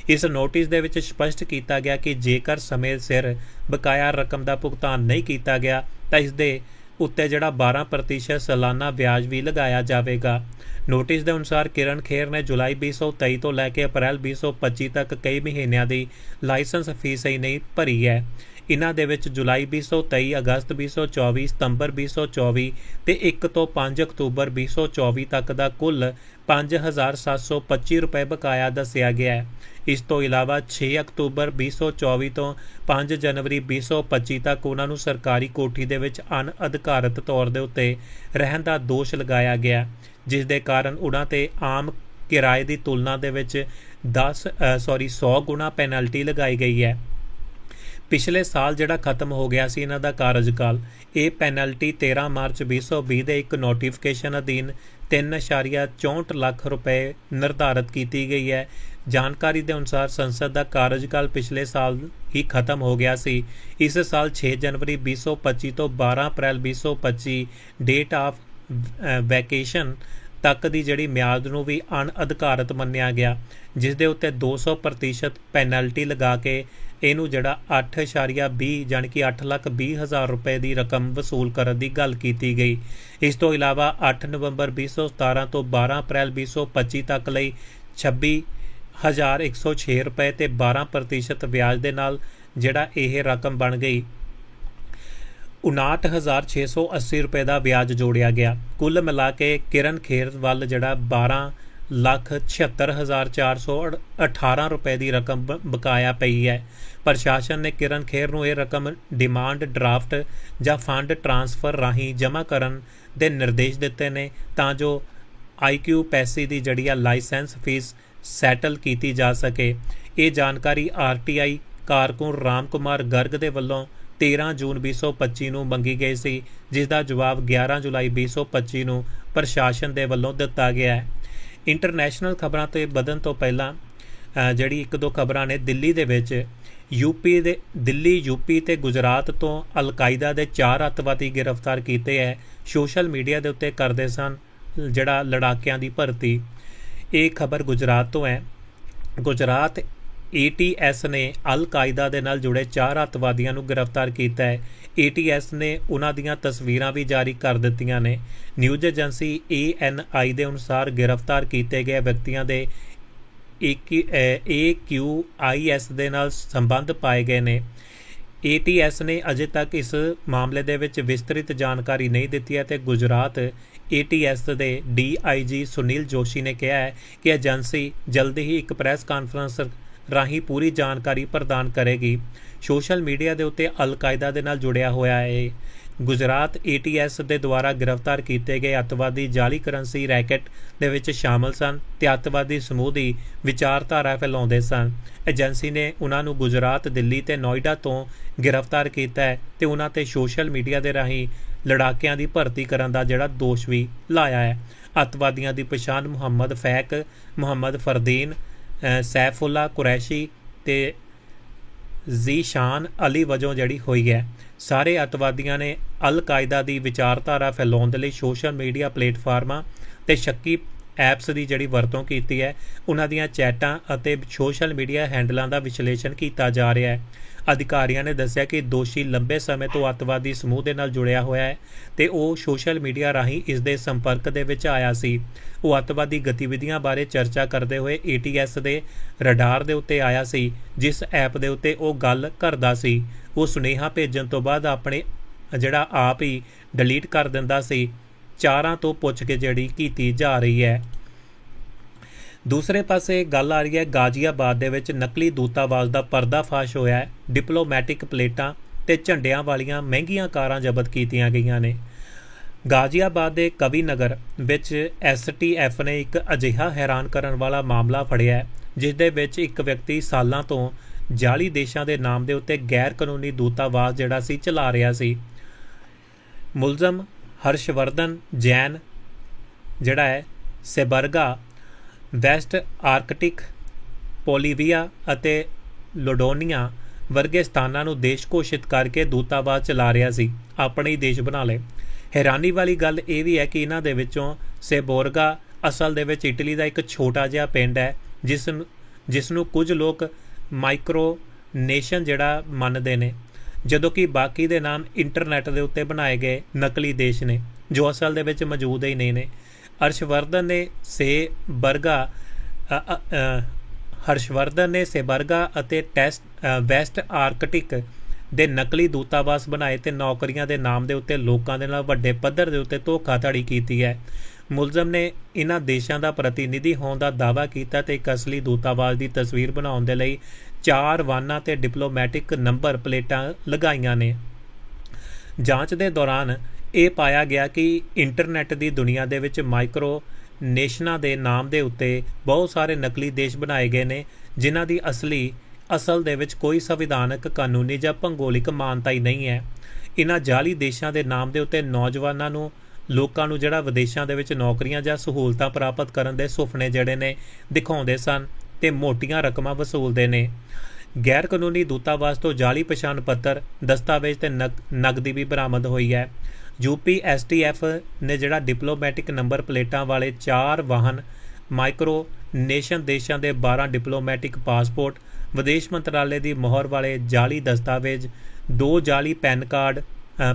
ਇਸ ਨੋਟਿਸ ਦੇ ਵਿੱਚ ਸਪਸ਼ਟ ਕੀਤਾ ਗਿਆ ਕਿ ਜੇਕਰ ਸਮੇਂ ਸਿਰ ਬਕਾਇਆ ਰਕਮ ਦਾ ਭੁਗਤਾਨ ਨਹੀਂ ਕੀਤਾ ਗਿਆ, ਤਾਂ ਇਸ ਦੇ ਉੱਤੇ ਜਿਹੜਾ 12% ਸਾਲਾਨਾ ਵਿਆਜ ਵੀ ਲਗਾਇਆ ਜਾਵੇਗਾ। ਨੋਟਿਸ ਦੇ ਅਨੁਸਾਰ ਕਿਰਨ ਖੇਰ ਨੇ ਜੁਲਾਈ 2023 ਤੋਂ ਲੈ ਕੇ ਅਪ੍ਰੈਲ 2025 ਤੱਕ ਕਈ ਮਹੀਨਿਆਂ ਦੀ ਲਾਇਸੈਂਸ ਫੀਸ ਹੀ ਨਹੀਂ ਭਰੀ ਹੈ। ਇਹਨਾਂ ਦੇ ਵਿੱਚ ਜੁਲਾਈ 2023 ਅਗਸਤ 2024 ਸਤੰਬਰ 2024 ਤੇ 1 ਤੋਂ 5 ਅਕਤੂਬਰ 2024 ਤੱਕ ਦਾ ਕੁੱਲ 5725 ਰੁਪਏ ਬਕਾਇਆ ਦੱਸਿਆ ਗਿਆ ਹੈ। ਇਸ ਤੋਂ ਇਲਾਵਾ 6 ਅਕਤੂਬਰ 2024 ਤੋਂ 5 ਜਨਵਰੀ 2025 ਤੱਕ ਉਹਨਾਂ ਨੂੰ ਸਰਕਾਰੀ ਕੋਠੀ ਦੇ ਵਿੱਚ ਅਨਅਧਿਕਾਰਤ ਤੌਰ ਦੇ ਉੱਤੇ ਰਹਿਣ ਦਾ ਦੋਸ਼ ਲਗਾਇਆ ਗਿਆ ਜਿਸ ਦੇ ਕਾਰਨ ਉਹਨਾਂ ਤੇ ਆਮ ਕਿਰਾਏ ਦੀ ਤੁਲਨਾ ਦੇ ਵਿੱਚ 10 ਸੌਰੀ 100 ਗੁਣਾ ਪੈਨਲਟੀ ਲਗਾਈ ਗਈ ਹੈ। ਪਿਛਲੇ ਸਾਲ ਜਿਹੜਾ ਖਤਮ ਹੋ ਗਿਆ ਸੀ ਇਹਨਾਂ ਦਾ ਕਾਰਜਕਾਲ, ਇਹ ਪੈਨਲਟੀ 13 ਮਾਰਚ 2020 ਦੇ ਇੱਕ ਨੋਟੀਫਿਕੇਸ਼ਨ ਅਧੀਨ 3.64 ਲੱਖ ਰੁਪਏ ਨਿਰਧਾਰਤ ਕੀਤੀ ਗਈ ਹੈ। ਜਾਣਕਾਰੀ ਦੇ ਅਨੁਸਾਰ ਸੰਸਦ ਦਾ ਕਾਰਜਕਾਲ ਪਿਛਲੇ ਸਾਲ ਹੀ ਖਤਮ ਹੋ ਗਿਆ ਸੀ। ਇਸ ਸਾਲ 6 ਜਨਵਰੀ 2025 ਤੋਂ 12 ਅਪ੍ਰੈਲ 2025 ਡੇਟ ਆਫ ਵੈਕੇਸ਼ਨ ਤੱਕ ਦੀ ਜਿਹੜੀ ਮਿਆਦ ਨੂੰ ਵੀ ਅਣਅਧਿਕਾਰਤ ਮੰਨਿਆ ਗਿਆ ਜਿਸ ਦੇ ਉੱਤੇ 200% ਪੈਨਲਟੀ ਲਗਾ ਕੇ ਇਹਨੂੰ ਜਿਹੜਾ 8.20 ਜਾਣੀ ਕਿ 8 ਲੱਖ 20 ਹਜ਼ਾਰ ਰੁਪਏ ਦੀ ਰਕਮ ਵਸੂਲ ਕਰਨ ਦੀ ਗੱਲ ਕੀਤੀ ਗਈ। ਇਸ ਤੋਂ ਇਲਾਵਾ 8 ਨਵੰਬਰ 2017 ਤੋਂ 12 ਅਪ੍ਰੈਲ 2025 ਤੱਕ ਲਈ 26106 ਰੁਪਏ ਤੇ 12% ਵਿਆਜ ਦੇ ਨਾਲ ਜਿਹੜਾ ਇਹ ਰਕਮ ਬਣ ਗਈ। 59680 ਰੁਪਏ ਦਾ ਵਿਆਜ ਜੋੜਿਆ ਗਿਆ। ਕੁੱਲ ਮਿਲਾ ਕੇ ਕਿਰਨ ਖੇਰ ਵੱਲ ਜਿਹੜਾ 12 ਲੱਖ 76418 ਰੁਪਏ ਦੀ ਰਕਮ ਬ- ਬਕਾਇਆ ਪਈ ਹੈ। ਪ੍ਰਸ਼ਾਸਨ ਨੇ ਕਿਰਨ ਖੇਰ ਨੂੰ ਇਹ ਰਕਮ ਡਿਮਾਂਡ ਡਰਾਫਟ ਜਾਂ ਫੰਡ ਟ੍ਰਾਂਸਫਰ ਰਾਹੀਂ ਜਮ੍ਹਾਂ ਕਰਨ ਦੇ ਨਿਰਦੇਸ਼ ਦਿੱਤੇ ਨੇ ਤਾਂ ਜੋ ਆਈਕਿਊ ਪੈਸੇ ਦੀ ਜਿਹੜੀ ਆ ਲਾਇਸੈਂਸ ਫੀਸ ਸੈਟਲ ਕੀਤੀ ਜਾ ਸਕੇ। ਇਹ ਜਾਣਕਾਰੀ ਆਰਟੀਆਈ ਕਾਰਕੁਨ ਰਾਮ ਕੁਮਾਰ ਗਰਗ ਦੇ ਵੱਲੋਂ 13 ਜੂਨ 2025 ਨੂੰ ਮੰਗੀ ਗਈ ਸੀ, ਜਿਸ ਦਾ ਜਵਾਬ 11 ਜੁਲਾਈ 2025 ਨੂੰ ਪ੍ਰਸ਼ਾਸਨ ਦੇ ਵੱਲੋਂ ਦਿੱਤਾ ਗਿਆ ਹੈ। ਇੰਟਰਨੈਸ਼ਨਲ ਖਬਰਾਂ ਤੇ ਵਧਣ ਤੋਂ ਪਹਿਲਾਂ ਜਿਹੜੀ ਇੱਕ ਦੋ ਖਬਰਾਂ ਨੇ, ਦਿੱਲੀ ਦੇ ਵਿੱਚ ਯੂਪੀ ਦੇ, ਦਿੱਲੀ, ਯੂਪੀ ਤੇ ਗੁਜਰਾਤ ਤੋਂ ਅਲ-ਕਾਇਦਾ ਦੇ ਚਾਰ ਅੱਤਵਾਦੀ ਗ੍ਰਿਫਤਾਰ ਕੀਤੇ ਹੈ ਸੋਸ਼ਲ ਮੀਡੀਆ ਦੇ ਉੱਤੇ ਕਰਦੇ ਸਨ ਜਿਹੜਾ ਲੜਾਕਿਆਂ ਦੀ ਭਰਤੀ। ਇਹ ਖਬਰ ਗੁਜਰਾਤ ਤੋਂ ਹੈ ਗੁਜਰਾਤ ਏਟੀਐਸ ਨੇ ਅਲ-ਕਾਇਦਾ ਦੇ ਨਾਲ ਜੁੜੇ ਚਾਰ ਅੱਤਵਾਦੀਆਂ ਨੂੰ ਗ੍ਰਿਫਤਾਰ ਕੀਤਾ ਹੈ ਏਟੀਐਸ ਨੇ ਉਹਨਾਂ ਦੀਆਂ ਤਸਵੀਰਾਂ ਵੀ ਜਾਰੀ ਕਰ ਦਿੱਤੀਆਂ ਨੇ। ਨਿਊਜ਼ ਏਜੰਸੀ ਏਐਨਆਈ ਦੇ ਅਨੁਸਾਰ ਗ੍ਰਿਫਤਾਰ ਕੀਤੇ ਗਏ ਵਿਅਕਤੀਆਂ ਦੇ ਏਕਿਊਆਈਐਸ ਦੇ ਨਾਲ ਸੰਬੰਧ ਪਾਏ ਗਏ ਨੇ। ਏਟੀਐਸ ਨੇ ਅਜੇ ਤੱਕ ਇਸ ਮਾਮਲੇ ਦੇ ਵਿੱਚ ਵਿਸਤ੍ਰਿਤ ਜਾਣਕਾਰੀ ਨਹੀਂ ਦਿੱਤੀ ਹੈ ਤੇ ਗੁਜਰਾਤ ਏਟੀਐਸ ਦੇ ਡੀਆਈਜੀ ਸੁਨੀਲ ਜੋਸ਼ੀ ਨੇ ਕਿਹਾ ਹੈ ਕਿ ਏਜੰਸੀ ਜਲਦੀ ਹੀ ਇੱਕ ਪ੍ਰੈਸ ਕਾਨਫਰੰਸ ਰਾਹੀਂ ਪੂਰੀ ਜਾਣਕਾਰੀ ਪ੍ਰਦਾਨ ਕਰੇਗੀ। ਸੋਸ਼ਲ ਮੀਡੀਆ ਦੇ ਉੱਤੇ ਅਲ-ਕਾਇਦਾ ਦੇ ਨਾਲ ਜੁੜਿਆ ਹੋਇਆ ਹੈ। ਗੁਜਰਾਤ ਏਟੀਐਸ ਦੇ ਦੁਆਰਾ ਗ੍ਰਿਫਤਾਰ ਕੀਤੇ ਗਏ ਅੱਤਵਾਦੀ ਜਾਲੀ ਕਰੰਸੀ ਰੈਕਟ ਦੇ ਵਿੱਚ ਸ਼ਾਮਲ ਸਨ ਤੇ ਅੱਤਵਾਦੀ ਸਮੂਹ ਦੀ ਵਿਚਾਰਧਾਰਾ ਫੈਲਾਉਂਦੇ ਸਨ। ਏਜੰਸੀ ਨੇ ਉਹਨਾਂ ਨੂੰ ਗੁਜਰਾਤ ਦਿੱਲੀ ਤੇ ਨੋਇਡਾ ਤੋਂ ਗ੍ਰਿਫਤਾਰ ਕੀਤਾ ਹੈ ਤੇ ਉਹਨਾਂ ਤੇ ਸੋਸ਼ਲ ਮੀਡੀਆ ਦੇ ਰਾਹੀਂ ਲੜਾਕਿਆਂ ਦੀ ਭਰਤੀ ਕਰਨ ਦਾ ਜਿਹੜਾ ਦੋਸ਼ ਵੀ ਲਾਇਆ ਹੈ। ਅੱਤਵਾਦੀਆਂ ਦੀ ਪਛਾਣ ਮੁਹੰਮਦ ਫੈਕ ਮੁਹੰਮਦ ਫਰਦੀਨ ਅ, ਸੈਫੁੱਲਾ ਕੁਰੈਸ਼ੀ ਤੇ ਜ਼ੀਸ਼ਾਨ ਅਲੀ ਵਜੋਂ ਜਿਹੜੀ ਹੋਈ ਹੈ। ਸਾਰੇ ਅੱਤਵਾਦੀਆਂ ਨੇ ਅਲ-ਕਾਇਦਾ ਦੀ ਵਿਚਾਰਧਾਰਾ ਫੈਲਾਉਣ ਦੇ ਲਈ ਸੋਸ਼ਲ ਮੀਡੀਆ ਪਲੇਟਫਾਰਮਾਂ ਤੇ ਸ਼ੱਕੀ ਐਪਸ ਦੀ ਜਿਹੜੀ ਵਰਤੋਂ ਕੀਤੀ ਹੈ, ਉਹਨਾਂ ਦੀਆਂ ਚੈਟਾਂ ਅਤੇ ਸੋਸ਼ਲ ਮੀਡੀਆ ਹੈਂਡਲਾਂ ਦਾ ਵਿਸ਼ਲੇਸ਼ਣ ਕੀਤਾ ਜਾ ਰਿਹਾ ਹੈ। ਅਧਿਕਾਰੀਆਂ ਨੇ ਦੱਸਿਆ ਕਿ ਦੋਸ਼ੀ ਲੰਬੇ ਸਮੇਂ ਤੋਂ ਅੱਤਵਾਦੀ ਸਮੂਹ ਦੇ ਨਾਲ ਜੁੜਿਆ ਹੋਇਆ ਹੈ ਤੇ ਉਹ ਸੋਸ਼ਲ ਮੀਡੀਆ ਰਾਹੀਂ ਇਸ ਦੇ ਸੰਪਰਕ ਦੇ ਵਿੱਚ ਆਇਆ ਸੀ। ਉਹ ਅੱਤਵਾਦੀ ਗਤੀਵਿਧੀਆਂ ਬਾਰੇ ਚਰਚਾ ਕਰਦੇ ਹੋਏ ਏਟੀਐਸ ਦੇ ਰਡਾਰ ਦੇ ਉੱਤੇ ਆਇਆ ਸੀ, ਜਿਸ ਐਪ ਦੇ ਉੱਤੇ ਉਹ ਗੱਲ ਕਰਦਾ ਸੀ। ਉਹ ਸੁਨੇਹਾ ਭੇਜਣ ਤੋਂ ਬਾਅਦ ਆਪਣੇ, ਜਿਹੜਾ ਆਪ ਹੀ ਡਿਲੀਟ ਕਰ ਦਿੰਦਾ ਸੀ, ਚਾਰਾਂ ਤੋਂ ਪੁੱਛ ਕੇ ਜਿਹੜੀ ਕੀਤੀ ਜਾ ਰਹੀ ਹੈ। ਦੂਸਰੇ ਪਾਸੇ ਗੱਲ ਆ ਰਹੀ ਹੈ, ਗਾਜ਼ੀਆਬਾਦ ਦੇ ਵਿੱਚ ਨਕਲੀ ਦੂਤਾਵਾਸ ਦਾ ਪਰਦਾਫਾਸ਼ ਹੋਇਆ ਹੈ। ਡਿਪਲੋਮੈਟਿਕ ਪਲੇਟਾਂ ਤੇ ਝੰਡਿਆਂ ਵਾਲੀਆਂ ਮਹਿੰਗੀਆਂ ਕਾਰਾਂ ਜ਼ਬਤ ਕੀਤੀਆਂ ਗਈਆਂ ਨੇ। ਗਾਜ਼ੀਆਬਾਦ ਦੇ ਕਵੀ ਨਗਰ ਵਿੱਚ ਐਸਟੀਐਫ ਨੇ ਇੱਕ ਅਜਿਹਾ ਹੈਰਾਨ ਕਰਨ ਵਾਲਾ ਮਾਮਲਾ ਫੜਿਆ ਜਿਸ ਦੇ ਵਿੱਚ ਇੱਕ ਵਿਅਕਤੀ ਸਾਲਾਂ ਤੋਂ ਜਾਲੀ ਦੇਸ਼ਾਂ ਦੇ ਨਾਮ ਦੇ ਉੱਤੇ ਗੈਰ ਕਾਨੂੰਨੀ ਦੂਤਾਵਾਸ ਜਿਹੜਾ ਸੀ, ਚਲਾ ਰਿਹਾ ਸੀ। ਮੁਲਜ਼ਮ ਹਰਸ਼ਵਰਧਨ ਜੈਨ ਜਿਹੜਾ ਹੈ, ਸੇਬਰਗਾ, ਵੈਸਟ ਆਰਕਟਿਕ, ਪੋਲੀਵੀਆ ਅਤੇ ਲੋਡੋਨੀਆ ਵਰਗੇ ਸਥਾਨਾਂ ਨੂੰ ਦੇਸ਼ ਘੋਸ਼ਿਤ ਕਰਕੇ ਦੂਤਾਵਾਸ ਚਲਾ ਰਿਹਾ ਸੀ। ਆਪਣੇ ਹੀ ਦੇਸ਼ ਬਣਾ ਲਏ। ਹੈਰਾਨੀ ਵਾਲੀ ਗੱਲ ਇਹ ਵੀ ਹੈ ਕਿ ਇਹਨਾਂ ਦੇ ਵਿੱਚੋਂ ਸੇਬੋਰਗਾ ਅਸਲ ਦੇ ਵਿੱਚ ਇਟਲੀ ਦਾ ਇੱਕ ਛੋਟਾ ਜਿਹਾ ਪਿੰਡ ਹੈ, ਜਿਸ ਜਿਸ ਨੂੰ ਕੁਝ ਲੋਕ ਮਾਈਕਰੋ ਨੇਸ਼ਨ ਜਿਹੜਾ ਮੰਨਦੇ ਨੇ, ਜਦੋਂ ਕਿ ਬਾਕੀ ਦੇ ਨਾਮ ਇੰਟਰਨੈਟ ਦੇ ਉੱਤੇ ਬਣਾਏ ਗਏ ਨਕਲੀ ਦੇਸ਼ ਨੇ, ਜੋ ਅਸਲ ਦੇ ਵਿੱਚ ਮੌਜੂਦ ਹੀ ਨਹੀਂ ਨੇ। ਹਰਸ਼ਵਰਧਨ ਨੇ ਸੇ ਬਰਗਾ ਹਰਸ਼ਵਰਧਨ ਨੇ ਸੇਬਰਗਾ ਅਤੇ ਟੈਸਟ ਵੈਸਟ ਆਰਕਟਿਕ ਦੇ ਨਕਲੀ ਦੂਤਾਵਾਸ ਬਣਾਏ ਤੇ ਨੌਕਰੀਆਂ ਦੇ ਨਾਮ ਦੇ ਉੱਤੇ ਲੋਕਾਂ ਦੇ ਨਾਲ ਵੱਡੇ ਪੱਧਰ ਦੇ ਉੱਤੇ ਧੋਖਾਧੜੀ ਕੀਤੀ ਹੈ। ਮੁਲਜ਼ਮ ਨੇ ਇਹਨਾਂ ਦੇਸ਼ਾਂ ਦਾ ਪ੍ਰਤੀਨਿਧੀ ਹੋਣ ਦਾ ਦਾਅਵਾ ਕੀਤਾ ਤੇ ਇੱਕ ਅਸਲੀ ਦੂਤਾਵਾਸ ਦੀ ਤਸਵੀਰ ਬਣਾਉਣ ਦੇ ਲਈ ਚਾਰ ਵਾਨਾਂ ਤੇ ਡਿਪਲੋਮੈਟਿਕ ਨੰਬਰ ਪਲੇਟਾਂ ਲਗਾਈਆਂ ਨੇ। ਜਾਂਚ ਦੇ ਦੌਰਾਨ ਇਹ ਪਾਇਆ ਗਿਆ ਕਿ ਇੰਟਰਨੈਟ ਦੀ ਦੁਨੀਆ ਦੇ ਵਿੱਚ ਮਾਈਕਰੋ ਨੇਸ਼ਨਾਂ ਦੇ ਨਾਮ ਦੇ ਉੱਤੇ ਬਹੁਤ ਸਾਰੇ ਨਕਲੀ ਦੇਸ਼ ਬਣਾਏ ਗਏ ਨੇ, ਜਿਨ੍ਹਾਂ ਦੀ ਅਸਲੀ ਅਸਲ ਦੇ ਵਿੱਚ ਕੋਈ ਸੰਵਿਧਾਨਕ ਕਾਨੂੰਨੀ ਜਾਂ ਭੂਗੋਲਿਕ ਮਾਨਤਾ ਹੀ ਨਹੀਂ ਹੈ। ਇਹਨਾਂ ਜਾਲੀ ਦੇਸ਼ਾਂ ਦੇ ਨਾਮ ਦੇ ਉੱਤੇ ਨੌਜਵਾਨਾਂ ਨੂੰ, ਲੋਕਾਂ ਨੂੰ ਜਿਹੜਾ ਵਿਦੇਸ਼ਾਂ ਦੇ ਵਿੱਚ ਨੌਕਰੀਆਂ ਜਾਂ ਸਹੂਲਤਾਂ ਪ੍ਰਾਪਤ ਕਰਨ ਦੇ ਸੁਪਨੇ ਜਿਹੜੇ ਨੇ ਦਿਖਾਉਂਦੇ ਸਨ। ਤੇ ਮੋਟੀਆਂ ਰਕਮਾਂ ਵਸੂਲਦੇ ਨੇ। ਗੈਰ ਕਾਨੂੰਨੀ ਦੂਤਾਵਾਸ ਤੋਂ ਜਾਲੀ ਪਛਾਣ ਪੱਤਰ, ਦਸਤਾਵੇਜ਼ ਤੇ ਨਕ- ਨਕਦੀ ਵੀ ਬਰਾਮਦ ਹੋਈ ਹੈ। ਯੂਪੀ ਐਸਟੀਐਫ ਨੇ ਜਿਹੜਾ ਡਿਪਲੋਮੈਟਿਕ ਨੰਬਰ ਪਲੇਟਾਂ ਵਾਲੇ ਚਾਰ ਵਾਹਨ ਮਾਈਕਰੋ ਨੇਸ਼ਨ ਦੇਸ਼ਾਂ ਦੇ 12 ਡਿਪਲੋਮੈਟਿਕ ਪਾਸਪੋਰਟ, ਵਿਦੇਸ਼ ਮੰਤਰਾਲੇ ਦੀ ਮੋਹਰ ਵਾਲੇ ਜਾਲੀ ਦਸਤਾਵੇਜ਼, ਦੋ ਜਾਲੀ ਪੈਨ ਕਾਰਡ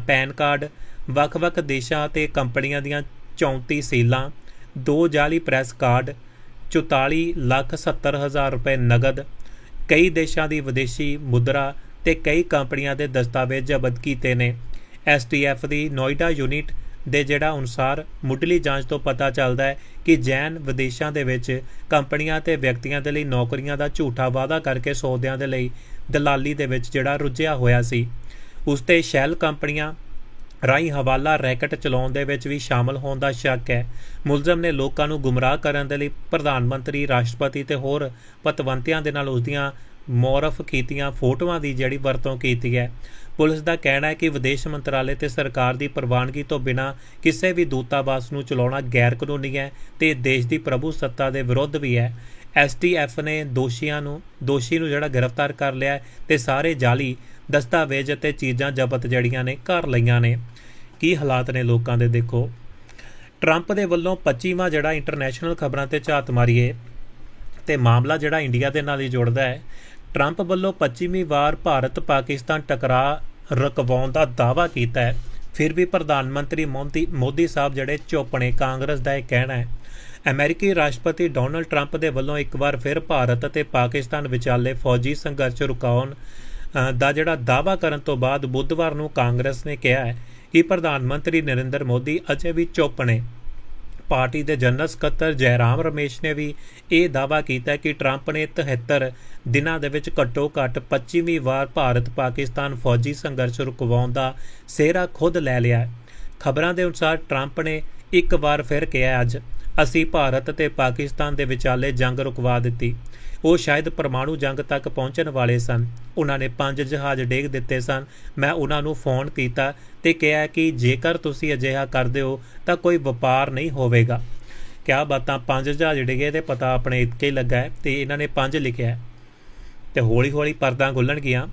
ਪੈਨ ਕਾਰਡ, ਵੱਖ-ਵੱਖ ਦੇਸ਼ਾਂ ਅਤੇ ਕੰਪਨੀਆਂ ਦੀਆਂ 34 ਸੀਲਾਂ, ਦੋ ਜਾਲੀ ਪ੍ਰੈਸ ਕਾਰਡ 44 ਲੱਖ 70 ਹਜ਼ਾਰ ਰੁਪਏ ਨਗਦ, ਕਈ ਦੇਸ਼ਾਂ ਦੀ ਵਿਦੇਸ਼ੀ ਮੁਦਰਾ ਤੇ ਕਈ ਕੰਪਨੀਆਂ ਦੇ ਦਸਤਾਵੇਜ਼ ਜ਼ਬਤ ਕੀਤੇ ਨੇ। ਐਸਟੀਐਫ ਦੀ ਨੋਇਡਾ ਯੂਨਿਟ ਦੇ ਜਿਹੜਾ ਅਨੁਸਾਰ ਮੁੱਢਲੀ ਜਾਂਚ ਤੋਂ ਪਤਾ ਚੱਲਦਾ ਹੈ ਕਿ ਜੈਨ ਵਿਦੇਸ਼ਾਂ ਦੇ ਵਿੱਚ ਕੰਪਨੀਆਂ ਤੇ ਵਿਅਕਤੀਆਂ ਦੇ ਲਈ ਨੌਕਰੀਆਂ ਦਾ ਝੂਠਾ ਵਾਅਦਾ ਕਰਕੇ ਸੌਦਿਆਂ ਦੇ ਲਈ ਦਲਾਲੀ ਦੇ ਵਿੱਚ ਜਿਹੜਾ ਰੁੱਝਿਆ ਹੋਇਆ ਸੀ। ਉਸ ਤੇ ਸ਼ੈਲ ਕੰਪਨੀਆਂ ਰਾਹੀਂ ਹਵਾਲਾ ਰੈਕਟ ਚਲਾਉਣ ਦੇ ਵਿੱਚ ਵੀ ਸ਼ਾਮਲ ਹੋਣ ਦਾ ਸ਼ੱਕ ਹੈ। ਮੁਲਜ਼ਮ ਨੇ ਲੋਕਾਂ ਨੂੰ ਗੁੰਮਰਾਹ ਕਰਨ ਦੇ ਲਈ ਪ੍ਰਧਾਨ ਮੰਤਰੀ, ਰਾਸ਼ਟਰਪਤੀ ਤੇ ਹੋਰ ਪਤਵੰਤਿਆਂ ਦੇ ਨਾਲ ਉਸ ਦੀਆਂ ਮੌਰਫ ਕੀਤੀਆਂ ਫੋਟੋਆਂ ਦੀ ਜਿਹੜੀ ਵਰਤੋਂ ਕੀਤੀ ਹੈ। ਪੁਲਿਸ ਦਾ ਕਹਿਣਾ ਹੈ ਕਿ ਵਿਦੇਸ਼ ਮੰਤਰਾਲੇ ਤੇ ਸਰਕਾਰ ਦੀ ਪ੍ਰਵਾਨਗੀ ਤੋਂ ਬਿਨਾਂ ਕਿਸੇ ਵੀ ਦੂਤਾਵਾਸ ਨੂੰ ਚਲਾਉਣਾ ਗੈਰ ਕਾਨੂੰਨੀ ਹੈ ਤੇ ਦੇਸ਼ ਦੀ ਪ੍ਰਭੂ ਸੱਤਾ ਦੇ ਵਿਰੁੱਧ ਵੀ ਹੈ। ਐਸਟੀਐਫ ਨੇ ਦੋਸ਼ੀਆਂ ਨੂੰ, ਦੋਸ਼ੀ ਨੂੰ ਜਿਹੜਾ ਗ੍ਰਿਫਤਾਰ ਕਰ ਲਿਆ ਹੈ ਤੇ ਸਾਰੇ ਜਾਲੀ ਦਸਤਾਵੇਜ਼ ਅਤੇ ਚੀਜ਼ਾਂ ਜ਼ਬਤ ਜੜੀਆਂ ਨੇ ਕਰ ਲਈਆਂ ਨੇ। ਕੀ ਹਾਲਾਤ ਨੇ ਲੋਕਾਂ ਦੇ ਦੇਖੋ। ਟਰੰਪ ਦੇ ਵੱਲੋਂ 25ਵਾਂ ਜਿਹੜਾ ਇੰਟਰਨੈਸ਼ਨਲ ਖਬਰਾਂ ਤੇ ਝਾਤ ਮਾਰੀਏ ਤੇ ਮਾਮਲਾ ਜਿਹੜਾ ਇੰਡੀਆ ਦੇ ਨਾਲ ਹੀ ਜੁੜਦਾ ਹੈ, ਟਰੰਪ ਵੱਲੋਂ 25ਵੀਂ ਵਾਰ ਭਾਰਤ ਪਾਕਿਸਤਾਨ ਟਕਰਾਅ ਰਕਵਾਉਣ ਦਾ ਦਾਅਵਾ ਕੀਤਾ ਹੈ। ਫਿਰ ਵੀ ਪ੍ਰਧਾਨ ਮੰਤਰੀ ਮੋਦੀ ਮੋਦੀ ਸਾਹਿਬ ਜਿਹੜੇ ਚੁੱਪ ਕਾਂਗਰਸ ਦਾ ਇਹ ਕਹਿਣਾ ਹੈ। ਅਮਰੀਕੀ ਰਾਸ਼ਟਰਪਤੀ ਡੋਨਲਡ ਟਰੰਪ ਦੇ ਵੱਲੋਂ ਇੱਕ ਵਾਰ ਫਿਰ ਭਾਰਤ ਅਤੇ ਪਾਕਿਸਤਾਨ ਵਿਚਾਲੇ ਫੌਜੀ ਸੰਘਰਸ਼ ਰੁਕਾਉਣ ਦਾ ਜਿਹੜਾ ਦਾਅਵਾ ਕਰਨ ਤੋਂ ਬਾਅਦ ਬੁੱਧਵਾਰ ਨੂੰ ਕਾਂਗਰਸ ਨੇ ਕਿਹਾ ਹੈ ਕਿ ਪ੍ਰਧਾਨ ਮੰਤਰੀ ਨਰਿੰਦਰ ਮੋਦੀ ਅਜੇ ਵੀ ਚੁੱਪ ਨੇ। ਪਾਰਟੀ ਦੇ ਜਨਰਲ ਸਕੱਤਰ ਜੈਰਾਮ ਰਮੇਸ਼ ਨੇ ਵੀ ਇਹ ਦਾਅਵਾ ਕੀਤਾ ਕਿ ਟਰੰਪ ਨੇ 73 ਦਿਨਾਂ ਦੇ ਵਿੱਚ ਘੱਟੋ ਘੱਟ 25ਵੀਂ ਵਾਰ ਭਾਰਤ ਪਾਕਿਸਤਾਨ ਫੌਜੀ ਸੰਘਰਸ਼ ਰੁਕਵਾਉਣ ਦਾ ਸਿਹਰਾ ਖੁਦ ਲੈ ਲਿਆ ਖਬਰਾਂ ਦੇ ਅਨੁਸਾਰ ਟਰੰਪ ਨੇ ਇੱਕ ਵਾਰ ਫਿਰ ਕਿਹਾ ਅੱਜ ਅਸੀਂ ਭਾਰਤ ਅਤੇ ਪਾਕਿਸਤਾਨ ਦੇ ਵਿਚਾਲੇ ਜੰਗ ਰੁਕਵਾ ਦਿੱਤੀ। ਉਹ ਸ਼ਾਇਦ ਪਰਮਾਣੂ ਜੰਗ ਤੱਕ ਪਹੁੰਚਣ ਵਾਲੇ ਸਨ। ਉਹਨਾਂ ਨੇ ਪੰਜ ਜਹਾਜ਼ ਡੇਗ ਦਿੱਤੇ ਸਨ। ਮੈਂ ਉਹਨਾਂ ਨੂੰ ਫੋਨ ਕੀਤਾ ਤੇ ਕਿਹਾ ਕਿ ਜੇਕਰ ਤੁਸੀਂ ਅਜਿਹਾ ਕਰਦੇ ਹੋ ਤਾਂ ਕੋਈ ਵਪਾਰ ਨਹੀਂ ਹੋਵੇਗਾ। ਕਿਆ ਬਾਤਾਂ, ਪੰਜ ਜਹਾਜ਼ ਡਿਗੇ ਤੇ ਪਤਾ ਆਪਣੇ ਇੱਕੇ ਲੱਗਾ ਹੈ ਤੇ ਇਹਨਾਂ ਨੇ ਪੰਜ ਲਿਖਿਆ ਹੈ। ਤੇ ਹੌਲੀ ਹੌਲੀ ਪਰਦਾਂ ਖੁੱਲਣਗੀਆਂ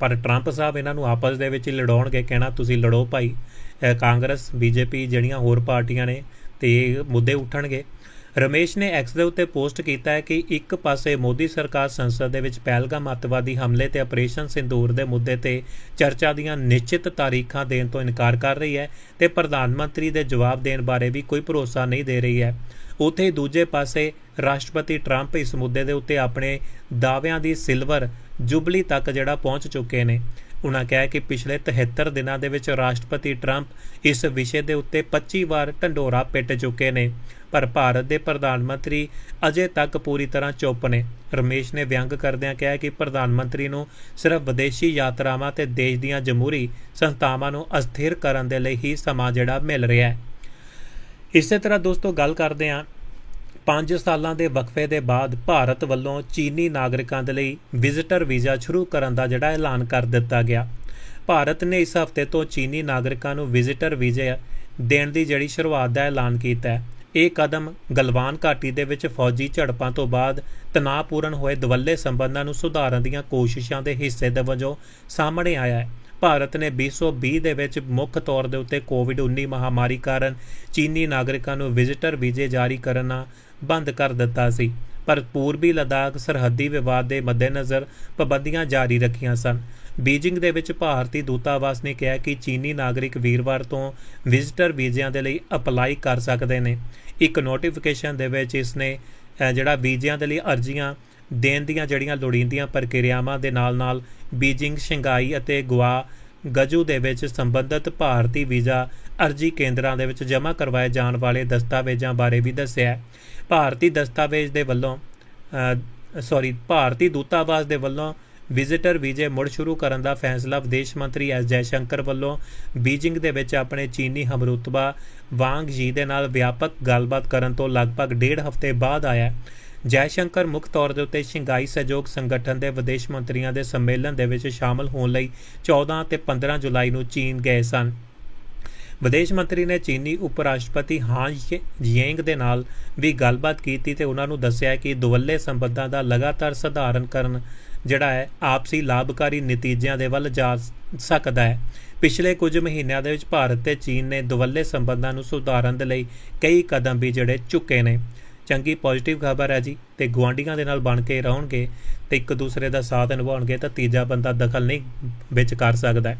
ਪਰ ਟਰੰਪ ਸਾਹਿਬ ਇਹਨਾਂ ਨੂੰ ਆਪਸ ਦੇ ਵਿੱਚ ਲੜਾਉਣਗੇ, ਕਹਿਣਾ, ਤੁਸੀਂ ਲੜੋ ਭਾਈ। ਅਹ ਕਾਂਗਰਸ, ਬੀਜੇਪੀ, ਜਿਹੜੀਆਂ ਹੋਰ ਪਾਰਟੀਆਂ ਨੇ ਤੇ ਮੁੱਦੇ ਉੱਠਣਗੇ। ਰਮੇਸ਼ ਨੇ ਐਕਸ ਦੇ ਉੱਤੇ ਪੋਸਟ ਕੀਤਾ ਹੈ ਕਿ ਇੱਕ ਪਾਸੇ ਮੋਦੀ ਸਰਕਾਰ ਸੰਸਦ ਦੇ ਵਿੱਚ ਪਹਿਲਗਾਮ ਅੱਤਵਾਦੀ ਹਮਲੇ ਤੇ ਆਪਰੇਸ਼ਨ ਸਿੰਦੂਰ ਦੇ ਮੁੱਦੇ ਤੇ ਚਰਚਾ ਦੀਆਂ ਨਿਸ਼ਚਿਤ ਤਾਰੀਖਾਂ ਦੇਣ ਤੋਂ ਇਨਕਾਰ ਕਰ ਰਹੀ ਹੈ ਤੇ ਪ੍ਰਧਾਨ ਮੰਤਰੀ ਦੇ ਜਵਾਬ ਦੇਣ ਬਾਰੇ ਵੀ ਕੋਈ ਭਰੋਸਾ ਨਹੀਂ ਦੇ ਰਹੀ ਹੈ। ਉੱਥੇ ਹੀ ਦੂਜੇ ਪਾਸੇ ਰਾਸ਼ਟਰਪਤੀ ਟਰੰਪ ਇਸ ਮੁੱਦੇ ਦੇ ਉੱਤੇ ਆਪਣੇ ਦਾਅਵਿਆਂ ਦੀ ਸਿਲਵਰ ਜੁਬਲੀ ਤੱਕ ਜਿਹੜਾ ਪਹੁੰਚ ਚੁੱਕੇ ਨੇ। ਉਹਨਾਂ ਕਿਹਾ ਕਿ ਪਿਛਲੇ 73 ਦਿਨਾਂ ਦੇ ਵਿੱਚ ਰਾਸ਼ਟਰਪਤੀ ਟਰੰਪ ਇਸ ਵਿਸ਼ੇ ਦੇ ਉੱਤੇ 25 ਵਾਰ ਢੰਡੋਰਾ ਪਿੱਟ ਚੁੱਕੇ ਨੇ, ਪਰ ਭਾਰਤ ਦੇ ਪ੍ਰਧਾਨ ਮੰਤਰੀ ਅਜੇ ਤੱਕ ਪੂਰੀ ਤਰ੍ਹਾਂ ਚੁੱਪ ਨੇ। ਰਮੇਸ਼ ਨੇ ਵਿਅੰਗ ਕਰਦਿਆਂ ਕਿਹਾ ਕਿ ਪ੍ਰਧਾਨ ਮੰਤਰੀ ਨੂੰ ਸਿਰਫ ਵਿਦੇਸ਼ੀ ਯਾਤਰਾਵਾਂ ਤੇ ਦੇਸ਼ ਦੀਆਂ ਜਮਹੂਰੀ ਸੰਸਥਾਵਾਂ ਨੂੰ ਅਸਥਿਰ ਕਰਨ ਦੇ ਲਈ ਹੀ ਸਮਾਂ ਜਿਹੜਾ ਮਿਲ ਰਿਹਾ ਹੈ। ਇਸੇ ਤਰ੍ਹਾਂ ਦੋਸਤੋ, ਗੱਲ ਕਰਦੇ ਹਾਂ 5 ਸਾਲਾਂ ਦੇ ਵਕਫੇ ਦੇ ਬਾਅਦ ਭਾਰਤ ਵੱਲੋਂ ਚੀਨੀ ਨਾਗਰਿਕਾਂ ਦੇ ਲਈ ਵਿਜ਼ਿਟਰ ਵੀਜ਼ਾ ਸ਼ੁਰੂ ਕਰਨ ਦਾ ਜਿਹੜਾ ਐਲਾਨ ਕਰ ਦਿੱਤਾ ਗਿਆ। ਭਾਰਤ ਨੇ ਇਸ ਹਫ਼ਤੇ ਤੋਂ ਚੀਨੀ ਨਾਗਰਿਕਾਂ ਨੂੰ ਵਿਜ਼ਿਟਰ ਵੀਜ਼ੇ ਦੇਣ ਦੀ ਜਿਹੜੀ ਸ਼ੁਰੂਆਤ ਦਾ ਐਲਾਨ ਕੀਤਾ ਹੈ। ਇਹ ਕਦਮ ਗਲਵਾਨ ਘਾਟੀ ਦੇ ਵਿੱਚ ਫੌਜੀ ਝੜਪਾਂ ਤੋਂ ਬਾਅਦ ਤਣਾਅਪੂਰਨ ਹੋਏ ਦਵੱਲੇ ਸੰਬੰਧਾਂ ਨੂੰ ਸੁਧਾਰਨ ਦੀਆਂ ਕੋਸ਼ਿਸ਼ਾਂ ਦੇ ਹਿੱਸੇ ਦੇ ਵਜੋਂ ਸਾਹਮਣੇ ਆਇਆ ਹੈ। ਭਾਰਤ ਨੇ 2020 ਦੇ ਵਿੱਚ ਮੁੱਖ ਤੌਰ ਦੇ ਉੱਤੇ ਕੋਵਿਡ-19 ਮਹਾਮਾਰੀ ਕਾਰਨ ਚੀਨੀ ਨਾਗਰਿਕਾਂ ਨੂੰ ਵਿਜ਼ਿਟਰ ਵੀਜ਼ੇ ਜਾਰੀ ਕਰਨਾ ਬੰਦ ਕਰ ਦਿੱਤਾ ਸੀ। ਪਰ ਪੂਰਬੀ ਲਦਾਖ ਸਰਹੱਦੀ ਵਿਵਾਦ ਦੇ ਮੱਦੇਨਜ਼ਰ ਪਾਬੰਦੀਆਂ ਜਾਰੀ ਰੱਖੀਆਂ ਸਨ। ਬੀਜਿੰਗ ਦੇ ਵਿੱਚ ਭਾਰਤੀ ਦੂਤਾਵਾਸ ਨੇ ਕਿਹਾ ਕਿ ਚੀਨੀ ਨਾਗਰਿਕ ਵੀਰਵਾਰ ਤੋਂ ਵਿਜ਼ਟਰ ਵੀਜ਼ਿਆਂ ਦੇ ਲਈ ਅਪਲਾਈ ਕਰ ਸਕਦੇ ਨੇ। ਇੱਕ ਨੋਟੀਫਿਕੇਸ਼ਨ ਦੇ ਵਿੱਚ ਇਸ ਨੇ ਜਿਹੜਾ ਵੀਜ਼ਿਆਂ ਦੇ ਲਈ ਅਰਜ਼ੀਆਂ ਦੇਣ ਦੀਆਂ ਜਿਹੜੀਆਂ ਲੋੜੀਂਦੀਆਂ ਪ੍ਰਕਿਰਿਆਵਾਂ ਦੇ ਨਾਲ-ਨਾਲ ਬੀਜਿੰਗ, ਸ਼ੰਘਾਈ ਅਤੇ ਗੁਆ ਗਜੂ ਦੇ ਵਿੱਚ ਸੰਬੰਧਿਤ ਭਾਰਤੀ ਵੀਜ਼ਾ ਅਰਜ਼ੀ ਕੇਂਦਰਾਂ ਦੇ ਵਿੱਚ ਜਮ੍ਹਾਂ ਕਰਵਾਏ ਜਾਣ ਵਾਲੇ ਦਸਤਾਵੇਜ਼ਾਂ ਬਾਰੇ ਵੀ ਦੱਸਿਆ ਭਾਰਤੀ ਦਸਤਾਵੇਜ਼ ਦੇ ਵੱਲੋਂ ਸੌਰੀ ਭਾਰਤੀ ਦੂਤਾਵਾਸ ਦੇ ਵੱਲੋਂ ਵਿਜ਼ਿਟਰ ਵੀਜ਼ੇ ਮੁੜ ਸ਼ੁਰੂ ਕਰਨ ਦਾ ਫੈਸਲਾ ਵਿਦੇਸ਼ ਮੰਤਰੀ ਐਸ ਜੈਸ਼ੰਕਰ ਵੱਲੋਂ। ਬੀਜਿੰਗ ਦੇ ਵਿੱਚ ਆਪਣੇ ਚੀਨੀ ਹਮਰੁਤਬਾ ਵਾਂਗ ਜੀ ਦੇ ਨਾਲ ਵਿਆਪਕ ਗੱਲਬਾਤ ਕਰਨ ਤੋਂ ਲਗਭਗ ਡੇਢ ਹਫ਼ਤੇ ਬਾਅਦ ਆਇਆ ਹੈ। ਜੈਸ਼ੰਕਰ ਮੁੱਖ ਤੌਰ ਦੇ ਉੱਤੇ ਸ਼ੰਘਾਈ ਸਹਿਯੋਗ ਸੰਗਠਨ ਦੇ ਵਿਦੇਸ਼ ਮੰਤਰੀਆਂ ਦੇ ਸੰਮੇਲਨ ਦੇ ਵਿੱਚ ਸ਼ਾਮਲ ਹੋਣ ਲਈ 14 ਤੇ 15 ਜੁਲਾਈ ਨੂੰ ਚੀਨ ਗਏ ਸਨ। ਵਿਦੇਸ਼ ਮੰਤਰੀ ਨੇ ਚੀਨੀ ਉਪ ਰਾਸ਼ਟਰਪਤੀ ਹਾਂ ਜੀਏਂਗ ਦੇ ਨਾਲ ਵੀ ਗੱਲਬਾਤ ਕੀਤੀ ਤੇ ਉਹਨਾਂ ਨੂੰ ਦੱਸਿਆ ਕਿ ਦੁਵੱਲੇ ਸੰਬੰਧਾਂ ਦਾ ਲਗਾਤਾਰ ਸਧਾਰਨ ਕਰਨ ਜਿਹੜਾ ਹੈ, ਆਪਸੀ ਲਾਭਕਾਰੀ ਨਤੀਜਿਆਂ ਦੇ ਵੱਲ ਜਾ ਸਕਦਾ ਹੈ। ਪਿਛਲੇ ਕੁਝ ਮਹੀਨਿਆਂ ਦੇ ਵਿੱਚ ਭਾਰਤ ਤੇ ਚੀਨ ਨੇ ਦੁਵੱਲੇ ਸੰਬੰਧਾਂ ਨੂੰ ਸੁਧਾਰਨ ਦੇ ਲਈ ਕਈ ਕਦਮ ਵੀ ਜਿਹੜੇ ਚੁੱਕੇ ਨੇ। ਚੰਗੀ ਪੋਜ਼ਿਟਿਵ ਖਬਰ ਹੈ ਜੀ ਤੇ ਗੁਆਂਢੀਆਂ ਦੇ ਨਾਲ ਬਣ ਕੇ ਰਹਣਗੇ ਤੇ ਇੱਕ ਦੂਸਰੇ ਦਾ ਸਾਥ ਨਿਭਾਉਣਗੇ ਤਾਂ ਤੀਜਾ ਬੰਦਾ ਦਖਲ ਨਹੀਂ ਵਿੱਚ ਕਰ ਸਕਦਾ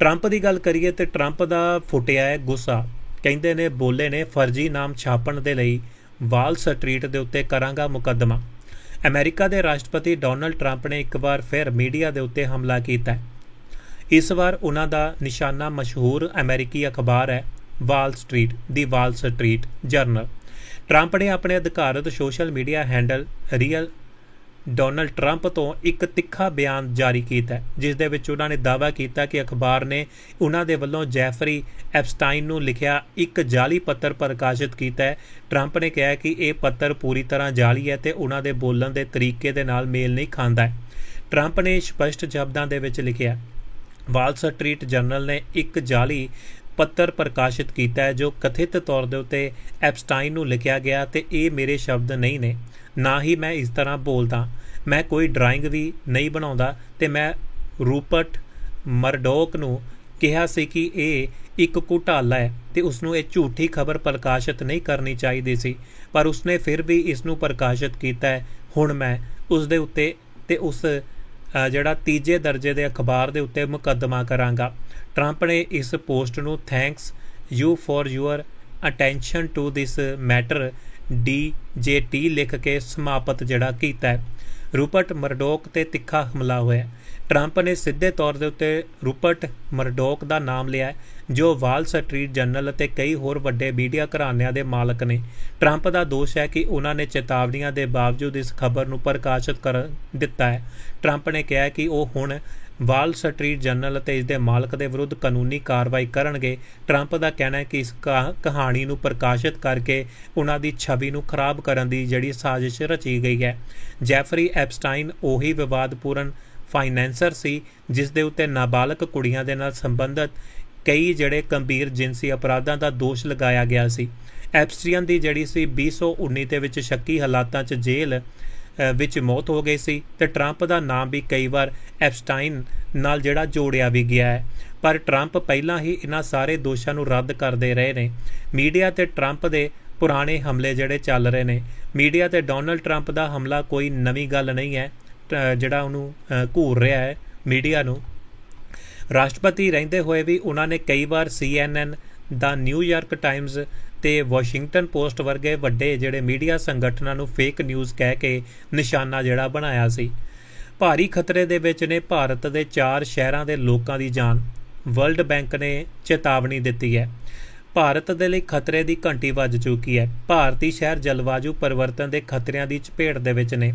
ਟਰੰਪ ਦੀ ਗੱਲ ਕਰੀਏ ਤੇ ਟਰੰਪ ਦਾ ਫੁੱਟਿਆ ਹੈ ਗੁੱਸਾ। ਕਹਿੰਦੇ ਨੇ, ਬੋਲੇ ਨੇ, ਫਰਜ਼ੀ ਨਾਮ ਛਾਪਣ ਦੇ ਲਈ ਵਾਲ ਸਟਰੀਟ ਦੇ ਉੱਤੇ ਕਰਾਂਗਾ ਮੁਕੱਦਮਾ। ਅਮਰੀਕਾ ਦੇ ਰਾਸ਼ਟਰਪਤੀ ਡੋਨਲਡ ਟਰੰਪ ਨੇ ਇੱਕ ਵਾਰ ਫਿਰ ਮੀਡੀਆ ਦੇ ਉੱਤੇ ਹਮਲਾ ਕੀਤਾ ਹੈ। ਇਸ ਵਾਰ ਉਹਨਾਂ ਦਾ ਨਿਸ਼ਾਨਾ ਮਸ਼ਹੂਰ ਅਮਰੀਕੀ ਅਖਬਾਰ ਹੈ, ਵਾਲ ਸਟਰੀਟ, ਦੀ ਵਾਲ ਸਟਰੀਟ ਜਰਨਲ। ਟਰੰਪ ਨੇ ਆਪਣੇ ਅਧਿਕਾਰਤ social media handle, real Donald Trump ਤੋਂ ਇੱਕ ਤਿੱਖਾ ਬਿਆਨ ਜਾਰੀ ਕੀਤਾ ਜਿਸ ਦੇ ਵਿੱਚ ਉਹਨਾਂ ਨੇ ਦਾਅਵਾ ਕੀਤਾ ਕਿ ਅਖਬਾਰ ਨੇ ਉਹਨਾਂ ਦੇ ਵੱਲੋਂ ਜੈਫਰੀ ਐਪਸਟਾਈਨ ਨੂੰ ਲਿਖਿਆ ਇੱਕ ਜਾਲੀ ਪੱਤਰ ਪ੍ਰਕਾਸ਼ਿਤ ਕੀਤਾ ਹੈ। ਟਰੰਪ ਨੇ ਕਿਹਾ ਕਿ ਇਹ ਪੱਤਰ ਪੂਰੀ ਤਰ੍ਹਾਂ ਜਾਲੀ ਹੈ ਤੇ ਉਹਨਾਂ ਦੇ ਬੋਲਣ ਦੇ ਤਰੀਕੇ ਦੇ ਨਾਲ ਮੇਲ ਨਹੀਂ ਖਾਂਦਾ ਟਰੰਪ ਨੇ ਸਪਸ਼ਟ ਸ਼ਬਦਾਂ ਦੇ ਵਿੱਚ ਲਿਖਿਆ, ਵਾਲ ਸਟਰੀਟ ਜਰਨਲ ਨੇ ਇੱਕ ਜਾਲੀ ਪੱਤਰ ਪ੍ਰਕਾਸ਼ਿਤ ਕੀਤਾ ਹੈ, ਜੋ ਕਥਿਤ ਤੌਰ ਦੇ ਉੱਤੇ ਐਪਸਟਾਈਨ ਨੂੰ ਲਿਖਿਆ ਗਿਆ ਤੇ ਇਹ ਮੇਰੇ ਸ਼ਬਦ ਨਹੀਂ ਨੇ। ਨਾ ਹੀ ਮੈਂ ਇਸ ਤਰ੍ਹਾਂ ਬੋਲਦਾ। ਮੈਂ ਕੋਈ ਡਰਾਇੰਗ ਵੀ ਨਹੀਂ ਬਣਾਉਂਦਾ ਤੇ ਮੈਂ ਰੂਪਰਟ ਮਰਡੋਕ ਨੂੰ ਕਿਹਾ ਸੀ ਕਿ ਇਹ ਇੱਕ ਘੁਟਾਲਾ ਹੈ ਤੇ ਉਸ ਨੂੰ ਇਹ ਝੂਠੀ ਖਬਰ ਪ੍ਰਕਾਸ਼ਿਤ ਨਹੀਂ ਕਰਨੀ ਚਾਹੀਦੀ ਸੀ, ਪਰ ਉਸਨੇ ਫਿਰ ਵੀ ਇਸ ਨੂੰ ਪ੍ਰਕਾਸ਼ਿਤ ਕੀਤਾ ਹੈ। ਹੁਣ ਮੈਂ ਉਸ ਦੇ ਉੱਤੇ ਤੇ ਉਸ ਜਿਹੜਾ ਤੀਜੇ ਦਰਜੇ ਦੇ ਅਖਬਾਰ ਦੇ ਉੱਤੇ ਮੁਕੱਦਮਾ ਕਰਾਂਗਾ। ਟਰੰਪ ਨੇ ਇਸ ਪੋਸਟ ਨੂੰ thanks you for your attention to this matter D J T ਲਿਖ ਕੇ ਸਮਾਪਤ ਜਿਹੜਾ ਕੀਤਾ ਹੈ। ਰੂਪਰਟ ਮਰਡੋਕ ਤੇ ਤਿੱਖਾ ਹਮਲਾ ਹੋਇਆ ਟਰੰਪ ਨੇ ਸਿੱਧੇ ਤੌਰ ਦੇ ਉੱਤੇ ਰੂਪਰਟ ਮਰਡੋਕ ਦਾ ਨਾਮ ਲਿਆ ਜੋ ਵਾਲ ਸਟਰੀਟ ਜਰਨਲ ਅਤੇ ਕਈ ਹੋਰ ਵੱਡੇ ਮੀਡੀਆ ਘਰਾਣਿਆਂ ਦੇ ਮਾਲਕ ਨੇ। ਟਰੰਪ ਦਾ ਦੋਸ਼ ਹੈ ਕਿ ਉਹਨਾਂ ਨੇ ਚੇਤਾਵਨੀਆਂ ਦੇ ਬਾਵਜੂਦ ਇਸ ਖਬਰ ਨੂੰ ਪ੍ਰਕਾਸ਼ਿਤ ਕਰ ਦਿੱਤਾ ਹੈ। ਟਰੰਪ ਨੇ ਕਿਹਾ ਕਿ ਉਹ ਹੁਣ ਵਾਲ ਸਟਰੀਟ ਜਰਨਲ ਅਤੇ ਇਸ ਦੇ ਮਾਲਕ ਦੇ ਵਿਰੁੱਧ ਕਾਨੂੰਨੀ ਕਾਰਵਾਈ ਕਰਨਗੇ। ਟਰੰਪ ਦਾ ਕਹਿਣਾ ਹੈ ਕਿ ਇਸ ਕਹਾਣੀ ਨੂੰ ਪ੍ਰਕਾਸ਼ਿਤ ਕਰਕੇ ਉਹਨਾਂ ਦੀ ਛਵੀ ਨੂੰ ਖਰਾਬ ਕਰਨ ਦੀ ਜਿਹੜੀ ਸਾਜ਼ਿਸ਼ ਰਚੀ ਗਈ ਹੈ। ਜੈਫਰੀ ਐਪਸਟਾਈਨ ਉਹੀ ਵਿਵਾਦਪੂਰਨ ਫਾਈਨੈਂਸਰ ਸੀ, ਜਿਸ ਦੇ ਉੱਤੇ ਨਾਬਾਲਗ ਕੁੜੀਆਂ ਦੇ ਨਾਲ ਸੰਬੰਧਿਤ ਕਈ ਜਿਹੜੇ ਗੰਭੀਰ ਜਿਨਸੀ ਅਪਰਾਧਾਂ ਦਾ ਦੋਸ਼ ਲਗਾਇਆ ਗਿਆ ਸੀ। ਐਪਸਟੀਨ ਦੀ ਜਿਹੜੀ ਸੀ 2019 ਦੇ ਵਿੱਚ ਸ਼ੱਕੀ ਹਾਲਾਤਾਂ 'ਚ ਜੇਲ੍ਹ ਵਿੱਚ ਮੌਤ ਹੋ ਗਈ ਸੀ ਤੇ ਟਰੰਪ ਦਾ ਨਾਮ ਵੀ ਕਈ ਵਾਰ ਐਪਸਟਾਈਨ ਨਾਲ ਜਿਹੜਾ ਜੋੜਿਆ ਵੀ ਗਿਆ ਹੈ। ਪਰ ਟਰੰਪ ਪਹਿਲਾਂ ਹੀ ਇਹਨਾਂ ਸਾਰੇ ਦੋਸ਼ਾਂ ਨੂੰ ਰੱਦ ਕਰਦੇ ਰਹੇ ਨੇ। ਮੀਡੀਆ ਤੇ ਟਰੰਪ ਦੇ ਪੁਰਾਣੇ ਹਮਲੇ ਜਿਹੜੇ ਚੱਲ ਰਹੇ ਨੇ। ਮੀਡੀਆ ਤੇ ਡੋਨਲਡ ਟਰੰਪ ਦਾ ਹਮਲਾ ਕੋਈ ਨਵੀਂ ਗੱਲ ਨਹੀਂ ਹੈ। ਜਿਹੜਾ ਉਹਨੂੰ ਘੂਰ ਰਿਹਾ ਹੈ ਮੀਡੀਆ ਨੂੰ। ਰਾਸ਼ਟਰਪਤੀ ਰਹਿੰਦੇ ਹੋਏ ਵੀ ਉਹਨਾਂ ਨੇ ਕਈ ਵਾਰ CNN ਦਾ ਨਿਊਯਾਰਕ ਟਾਈਮਜ਼ ਤੇ ਵਾਸ਼ਿੰਗਟਨ ਪੋਸਟ ਵਰਗੇ ਵੱਡੇ ਜਿਹੜੇ ਮੀਡੀਆ ਸੰਗਠਨਾਂ ਨੂੰ ਫੇਕ ਨਿਊਜ਼ ਕਹਿ ਕੇ ਨਿਸ਼ਾਨਾ ਜਿਹੜਾ ਬਣਾਇਆ ਸੀ। ਭਾਰੀ ਖਤਰੇ ਦੇ ਵਿੱਚ ਨੇ ਭਾਰਤ ਦੇ ਚਾਰ ਸ਼ਹਿਰਾਂ ਦੇ ਲੋਕਾਂ ਦੀ ਜਾਨ। ਵਰਲਡ ਬੈਂਕ ਨੇ ਚੇਤਾਵਨੀ ਦਿੱਤੀ ਹੈ। ਭਾਰਤ ਦੇ ਲਈ ਖਤਰੇ ਦੀ ਘੰਟੀ ਵੱਜ ਚੁੱਕੀ ਹੈ। ਭਾਰਤੀ ਸ਼ਹਿਰ ਜਲਵਾਯੂ ਪਰਿਵਰਤਨ ਦੇ ਖਤਰਿਆਂ ਦੀ ਚਪੇਟ ਦੇ ਵਿੱਚ ਨੇ।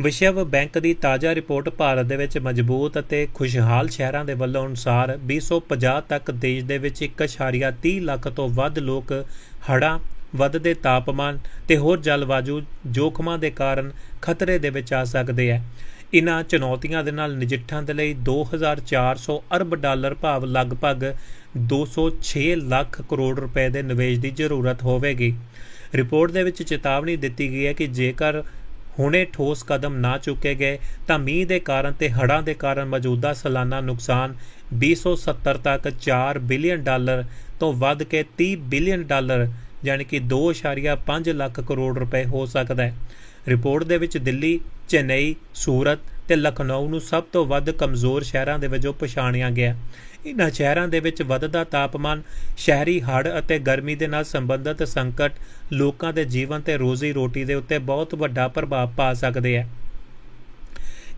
ਵਿਸ਼ਵ ਬੈਂਕ ਦੀ ਤਾਜ਼ਾ ਰਿਪੋਰਟ ਭਾਰਤ ਦੇ ਵਿੱਚ ਮਜ਼ਬੂਤ ਅਤੇ ਖੁਸ਼ਹਾਲ ਸ਼ਹਿਰਾਂ ਦੇ ਵੱਲੋਂ ਅਨੁਸਾਰ 2050 ਤੱਕ ਦੇਸ਼ ਦੇ ਵਿੱਚ 1.30 ਲੱਖ ਤੋਂ ਵੱਧ ਲੋਕ ਹੜ੍ਹਾਂ, ਵੱਧਦੇ ਤਾਪਮਾਨ ਤੇ ਹੋਰ ਜਲਵਾਯੂ ਜੋਖਮਾਂ ਦੇ ਕਾਰਨ ਖਤਰੇ ਦੇ ਵਿੱਚ ਆ ਸਕਦੇ ਹੈ। ਇਨ੍ਹਾਂ ਚੁਣੌਤੀਆਂ ਦੇ ਨਾਲ ਨਜਿੱਠਣ ਦੇ ਲਈ 2400 ਅਰਬ ਡਾਲਰ ਭਾਵ ਲਗਭਗ 206 ਲੱਖ ਕਰੋੜ ਰੁਪਏ ਦੇ ਨਿਵੇਸ਼ ਦੀ ਜ਼ਰੂਰਤ ਹੋਵੇਗੀ। ਰਿਪੋਰਟ ਦੇ ਵਿੱਚ ਚੇਤਾਵਨੀ ਦਿੱਤੀ ਗਈ ਹੈ ਕਿ ਜੇਕਰ ਹੁਣੇ ਠੋਸ ਕਦਮ ਨਾ ਚੁੱਕੇ ਗਏ, ਤਾਂ ਮੀਂਹ ਦੇ ਕਾਰਨ ਤੇ ਹੜ੍ਹਾਂ ਦੇ ਕਾਰਨ ਮੌਜੂਦਾ ਸਾਲਾਨਾ ਨੁਕਸਾਨ 2070 ਤੱਕ 4 ਬਿਲੀਅਨ ਡਾਲਰ ਤੋਂ ਵੱਧ ਕੇ 30 ਬਿਲੀਅਨ ਡਾਲਰ, ਯਾਨੀ ਕਿ 2.5 ਲੱਖ ਕਰੋੜ ਰੁਪਏ ਹੋ ਸਕਦਾ ਹੈ। ਰਿਪੋਰਟ ਦੇ ਵਿੱਚ ਦਿੱਲੀ, ਚੇਨਈ, ਸੂਰਤ ਤੇ ਲਖਨਊ ਨੂੰ ਸਭ ਤੋਂ ਵੱਧ ਕਮਜ਼ੋਰ ਸ਼ਹਿਰਾਂ ਦੇ ਵਜੋਂ ਪਛਾਣਿਆ ਗਿਆ। ਇਨ੍ਹਾਂ ਸ਼ਹਿਰਾਂ ਦੇ ਵਿੱਚ ਵੱਧਦਾ ਤਾਪਮਾਨ, ਸ਼ਹਿਰੀ ਹੜ੍ਹ ਅਤੇ ਗਰਮੀ ਦੇ ਨਾਲ ਸੰਬੰਧਿਤ ਸੰਕਟ ਲੋਕਾਂ ਦੇ ਜੀਵਨ ਤੇ ਰੋਜ਼ੀ ਰੋਟੀ ਦੇ ਉੱਤੇ ਬਹੁਤ ਵੱਡਾ ਪ੍ਰਭਾਵ ਪਾ ਸਕਦੇ ਹੈ।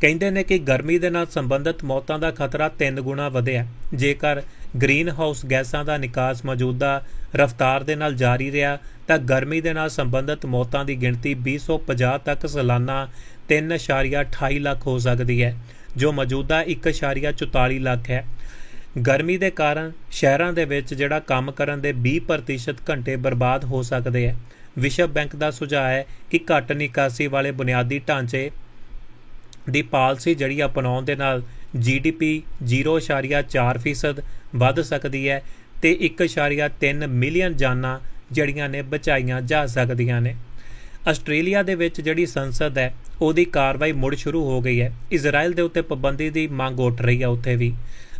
ਕਹਿੰਦੇ ਨੇ ਕਿ ਗਰਮੀ ਦੇ ਨਾਲ ਸੰਬੰਧਿਤ ਮੌਤਾਂ ਦਾ ਖਤਰਾ 3 ਗੁਣਾ ਵਧਿਆ। ਜੇਕਰ ਗ੍ਰੀਨ ਹਾਊਸ ਗੈਸਾਂ ਦਾ ਨਿਕਾਸ ਮੌਜੂਦਾ ਰਫ਼ਤਾਰ ਦੇ ਨਾਲ ਜਾਰੀ ਰਿਹਾ ਤਾਂ ਗਰਮੀ ਦੇ ਨਾਲ ਸੰਬੰਧਿਤ ਮੌਤਾਂ ਦੀ ਗਿਣਤੀ 2050 ਤੱਕ ਸਾਲਾਨਾ 3.28 ਲੱਖ ਹੋ ਸਕਦੀ ਹੈ, ਜੋ ਮੌਜੂਦਾ 1.44 ਲੱਖ ਹੈ। ਗਰਮੀ ਦੇ ਕਾਰਨ ਸ਼ਹਿਰਾਂ ਦੇ ਵਿੱਚ ਜਿਹੜਾ ਕੰਮ ਕਰਨ ਦੇ 20% ਘੰਟੇ ਬਰਬਾਦ ਹੋ ਸਕਦੇ ਹੈ। ਵਿਸ਼ਵ ਬੈਂਕ ਦਾ ਸੁਝਾਅ ਹੈ ਕਿ ਘੱਟ ਨਿਕਾਸੀ ਵਾਲੇ ਬੁਨਿਆਦੀ ਢਾਂਚੇ ਦੀ ਪਾਲਿਸੀ ਜਿਹੜੀ ਅਪਣਾਉਣ ਦੇ ਨਾਲ ਜੀਡੀਪੀ 0.4% ਵੱਧ ਸਕਦੀ ਹੈ ਤੇ 1.3 ਮਿਲੀਅਨ ਜਾਨਾਂ ਜਿਹੜੀਆਂ ਨੇ ਬਚਾਈਆਂ ਜਾ ਸਕਦੀਆਂ ਨੇ। ਆਸਟ੍ਰੇਲੀਆ ਦੇ ਵਿੱਚ ਜਿਹੜੀ ਸੰਸਦ ਹੈ, ਉਹਦੀ ਕਾਰਵਾਈ ਮੁੜ ਸ਼ੁਰੂ ਹੋ ਗਈ ਹੈ। ਇਜ਼ਰਾਈਲ ਦੇ ਉੱਤੇ ਪਾਬੰਦੀ ਦੀ ਮੰਗ ਉੱਠ ਰਹੀ ਹੈ ਉੱਥੇ ਵੀ।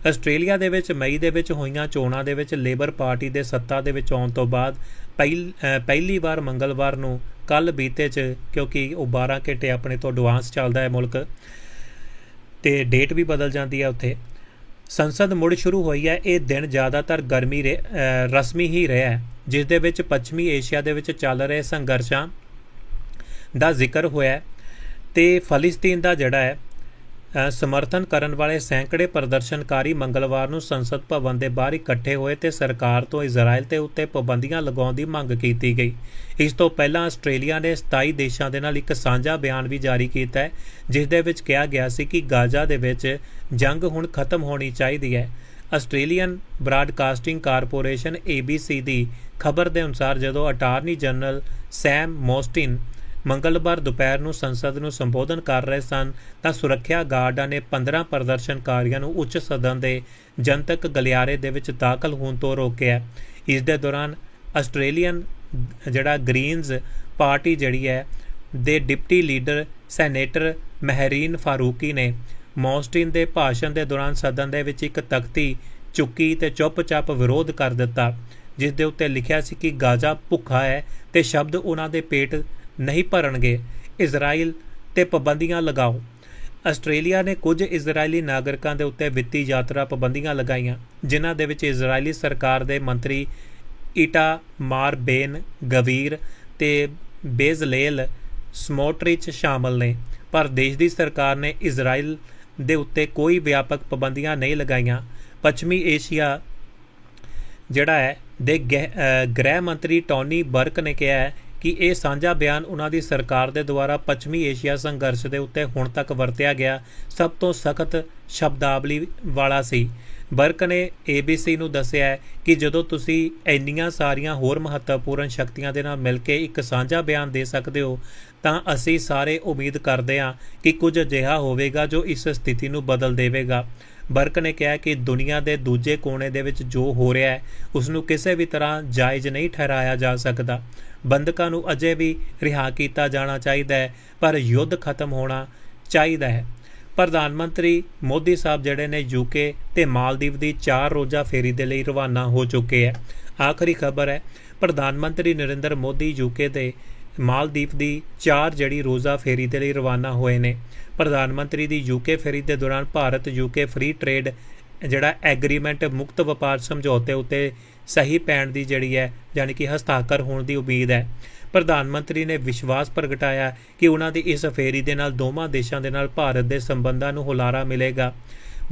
ਆਸਟ੍ਰੇਲੀਆ ਦੇ ਵਿੱਚ ਮਈ ਦੇ ਵਿੱਚ ਹੋਈਆਂ ਚੋਣਾਂ ਦੇ ਵਿੱਚ ਲੇਬਰ ਪਾਰਟੀ ਦੇ ਸੱਤਾ ਦੇ ਵਿੱਚ ਆਉਣ ਤੋਂ ਬਾਅਦ ਪਹਿਲ- ਪਹਿਲੀ ਵਾਰ ਮੰਗਲਵਾਰ ਨੂੰ ਕੱਲ ਬੀਤੇ ਚ, ਕਿਉਂਕਿ ਉਹ 12 ਘੰਟੇ ਆਪਣੇ ਤੋਂ ਐਡਵਾਂਸ ਚੱਲਦਾ ਹੈ ਮੁਲਕ ਤੇ ਡੇਟ ਵੀ ਬਦਲ ਜਾਂਦੀ ਹੈ ਉੱਥੇ। ਸੰਸਦ ਮੁੜ ਸ਼ੁਰੂ ਹੋਈ ਹੈ, ਇਹ ਦਿਨ ਜ਼ਿਆਦਾਤਰ ਗਰਮੀ ਰੇ- ਰਸਮੀ ਹੀ ਰਿਹਾ ਜਿਸ ਦੇ ਵਿੱਚ ਪੱਛਮੀ ਏਸ਼ੀਆ ਦੇ ਵਿੱਚ ਚੱਲ ਰਹੇ ਸੰਘਰਸ਼ਾਂ ਦਾ ਜ਼ਿਕਰ ਹੋਇਆ ਹੈ ਤੇ ਫਲਸਤੀਨ ਦਾ ਜਿਹੜਾ ਹੈ ਸਮਰਥਨ ਕਰਨ ਵਾਲੇ ਸੈਂਕੜੇ ਪ੍ਰਦਰਸ਼ਨਕਾਰੀ ਮੰਗਲਵਾਰ ਨੂੰ ਸੰਸਦ ਭਵਨ ਦੇ ਬਾਹਰ ਇਕੱਠੇ ਹੋਏ ਤੇ ਸਰਕਾਰ ਤੋਂ ਇਜ਼ਰਾਈਲ ਤੇ ਉੱਤੇ ਪਾਬੰਦੀਆਂ ਲਗਾਉਣ ਦੀ ਮੰਗ ਕੀਤੀ ਗਈ। ਇਸ ਤੋਂ ਪਹਿਲਾਂ ਆਸਟ੍ਰੇਲੀਆ ਨੇ 27 ਦੇਸ਼ਾਂ ਦੇ ਨਾਲ ਇੱਕ ਸਾਂਝਾ ਬਿਆਨ ਵੀ ਜਾਰੀ ਕੀਤਾ ਹੈ, ਜਿਸ ਦੇ ਵਿੱਚ ਕਿਹਾ ਗਿਆ ਸੀ ਕਿ ਗਾਜ਼ਾ ਦੇ ਵਿੱਚ ਜੰਗ ਹੁਣ ਖਤਮ ਹੋਣੀ ਚਾਹੀਦੀ ਹੈ। ਆਸਟ੍ਰੇਲੀਅਨ ਬ੍ਰਾਡਕਾਸਟਿੰਗ ਕਾਰਪੋਰੇਸ਼ਨ ABC ਦੀ ਖਬਰ ਦੇ ਅਨੁਸਾਰ ਜਦੋਂ ਅਟਾਰਨੀ ਜਨਰਲ ਸੈਮ ਮੋਸਟਿਨ ਮੰਗਲਵਾਰ ਦੁਪਹਿਰ ਨੂੰ ਸੰਸਦ ਨੂੰ ਸੰਬੋਧਨ ਕਰ ਰਹੇ ਸਨ ਤਾਂ ਸੁਰੱਖਿਆ ਗਾਰਡਾਂ ਨੇ 15 ਪ੍ਰਦਰਸ਼ਨਕਾਰੀਆਂ ਨੂੰ ਉੱਚ ਸਦਨ ਦੇ ਜਨਤਕ ਗਲਿਆਰੇ ਦੇ ਵਿੱਚ ਦਾਖਲ ਹੋਣ ਤੋਂ ਰੋਕਿਆ। ਇਸ ਦੇ ਦੌਰਾਨ ਆਸਟ੍ਰੇਲੀਅਨ ਜਿਹੜਾ ਗ੍ਰੀਨਜ਼ ਪਾਰਟੀ ਜਿਹੜੀ ਹੈ, ਦੇ deputy leader senator Mehreen Faruqi ਨੇ ਮੌਸਟਿਨ ਦੇ ਭਾਸ਼ਣ ਦੇ ਦੌਰਾਨ ਸਦਨ ਦੇ ਵਿੱਚ ਇੱਕ ਤਖਤੀ ਚੁੱਕੀ ਤੇ ਚੁੱਪਚਾਪ ਵਿਰੋਧ ਕਰ ਦਿੱਤਾ, ਜਿਸ ਦੇ ਉੱਤੇ ਲਿਖਿਆ ਸੀ ਕਿ ਗਾਜ਼ਾ ਭੁੱਖਾ ਹੈ ਤੇ ਸ਼ਬਦ ਉਹਨਾਂ ਦੇ ਪੇਟ ਨਹੀਂ ਭਰਨਗੇ। ਇਜ਼ਰਾਈਲ ਤੇ ਪਾਬੰਦੀਆਂ ਲਗਾਓ। ਆਸਟ੍ਰੇਲੀਆ ਨੇ ਕੁਝ ਇਜ਼ਰਾਈਲੀ ਨਾਗਰਿਕਾਂ ਦੇ ਉੱਤੇ ਵਿੱਤੀ ਯਾਤਰਾ ਪਾਬੰਦੀਆਂ ਲਗਾਈਆਂ, ਜਿਨ੍ਹਾਂ ਦੇ ਵਿੱਚ ਇਜ਼ਰਾਈਲੀ ਸਰਕਾਰ ਦੇ ਮੰਤਰੀ ਇਟਾ ਮਾਰ ਬੇਨ, ਗਵੀਰ ਤੇ ਬੇਜ਼ਲੇਲ ਸਮੋਟਰਿਚ ਸ਼ਾਮਲ ਨੇ। ਪਰ ਦੇਸ਼ ਦੀ ਸਰਕਾਰ ਨੇ ਇਜ਼ਰਾਈਲ ਦੇ ਉੱਤੇ ਕੋਈ ਵਿਆਪਕ ਪਾਬੰਦੀਆਂ ਨਹੀਂ ਲਗਾਈਆਂ। ਪੱਛਮੀ ਏਸ਼ੀਆ ਜਿਹੜਾ ਹੈ, ਦੇ ਗਹਿ- ਗ੍ਰਹਿ ਮੰਤਰੀ ਟੌਨੀ ਬਰਕ ਨੇ ਕਿਹਾ ਹੈ ਕਿ ਇਹ ਸਾਂਝਾ ਬਿਆਨ ਉਹਨਾਂ ਦੀ ਸਰਕਾਰ ਦੇ ਦੁਆਰਾ ਪੱਛਮੀ ਏਸ਼ੀਆ ਸੰਘਰਸ਼ ਦੇ ਉੱਤੇ ਹੁਣ ਤੱਕ ਵਰਤਿਆ ਗਿਆ ਸਭ ਤੋਂ ਸਖਤ ਸ਼ਬਦਾਵਲੀ ਵਾਲਾ ਸੀ। ਬਰਕ ਨੇ ABC ਨੂੰ ਦੱਸਿਆ ਕਿ ਜਦੋਂ ਤੁਸੀਂ ਇੰਨੀਆਂ ਸਾਰੀਆਂ ਹੋਰ ਮਹੱਤਵਪੂਰਨ ਸ਼ਕਤੀਆਂ ਦੇ ਨਾਲ ਮਿਲ ਕੇ ਇੱਕ ਸਾਂਝਾ ਬਿਆਨ ਦੇ ਸਕਦੇ ਹੋ, ਤਾਂ ਅਸੀਂ ਸਾਰੇ ਉਮੀਦ ਕਰਦੇ ਹਾਂ ਕਿ ਕੁਝ ਅਜਿਹਾ ਹੋਵੇਗਾ ਜੋ ਇਸ ਸਥਿਤੀ ਨੂੰ ਬਦਲ ਦੇਵੇਗਾ। ਬਰਕ ਨੇ ਕਿਹਾ ਕਿ ਦੁਨੀਆ ਦੇ ਦੂਜੇ ਕੋਨੇ ਦੇ ਵਿੱਚ ਜੋ ਹੋ ਰਿਹਾ ਹੈ ਉਸ ਨੂੰ ਕਿਸੇ ਵੀ ਤਰ੍ਹਾਂ ਜਾਇਜ਼ ਨਹੀਂ ਠਹਿਰਾਇਆ ਜਾ ਸਕਦਾ। ਬੰਦਕਾਂ ਨੂੰ ਅਜੇ ਵੀ ਰਿਹਾ ਕੀਤਾ ਜਾਣਾ ਚਾਹੀਦਾ ਹੈ, ਪਰ ਯੁੱਧ ਖਤਮ ਹੋਣਾ ਚਾਹੀਦਾ ਹੈ। ਪ੍ਰਧਾਨ ਮੰਤਰੀ ਮੋਦੀ ਸਾਹਿਬ ਜਿਹੜੇ ਨੇ ਯੂਕੇ ਤੇ ਮਾਲਦੀਵ ਦੀ 4 ਰੋਜ਼ਾ ਫੇਰੀ ਦੇ ਲਈ ਰਵਾਨਾ ਹੋ ਚੁੱਕੇ ਹੈ। ਆਖਰੀ ਖਬਰ ਹੈ, ਪ੍ਰਧਾਨ ਮੰਤਰੀ ਨਰਿੰਦਰ ਮੋਦੀ ਯੂਕੇ ਦੇ ਮਾਲਦੀਵ ਦੀ 4 ਜਿਹੜੀ ਰੋਜ਼ਾ ਫੇਰੀ ਦੇ ਲਈ ਰਵਾਨਾ ਹੋਏ ਨੇ। ਪ੍ਰਧਾਨ ਮੰਤਰੀ ਦੀ ਯੂਕੇ ਫੇਰੀ ਦੇ ਦੌਰਾਨ ਭਾਰਤ ਯੂਕੇ ਫ੍ਰੀ ਟ੍ਰੇਡ ਜਿਹੜਾ ਐਗਰੀਮੈਂਟ ਮੁਕਤ ਵਪਾਰ ਸਮਝੌਤੇ ਉੱਤੇ ਸਹੀ ਪੈਣ ਦੀ ਜਿਹੜੀ ਹੈ, ਯਾਨੀ ਕਿ ਹਸਤਾਖਰ ਹੋਣ ਦੀ ਉਮੀਦ ਹੈ। ਪ੍ਰਧਾਨ ਮੰਤਰੀ ਨੇ ਵਿਸ਼ਵਾਸ ਪ੍ਰਗਟਾਇਆ ਕਿ ਉਹਨਾਂ ਦੀ ਇਸ ਫੇਰੀ ਦੇ ਨਾਲ ਦੋਵਾਂ ਦੇਸ਼ਾਂ ਦੇ ਨਾਲ ਭਾਰਤ ਦੇ ਸੰਬੰਧਾਂ ਨੂੰ ਹੁਲਾਰਾ ਮਿਲੇਗਾ।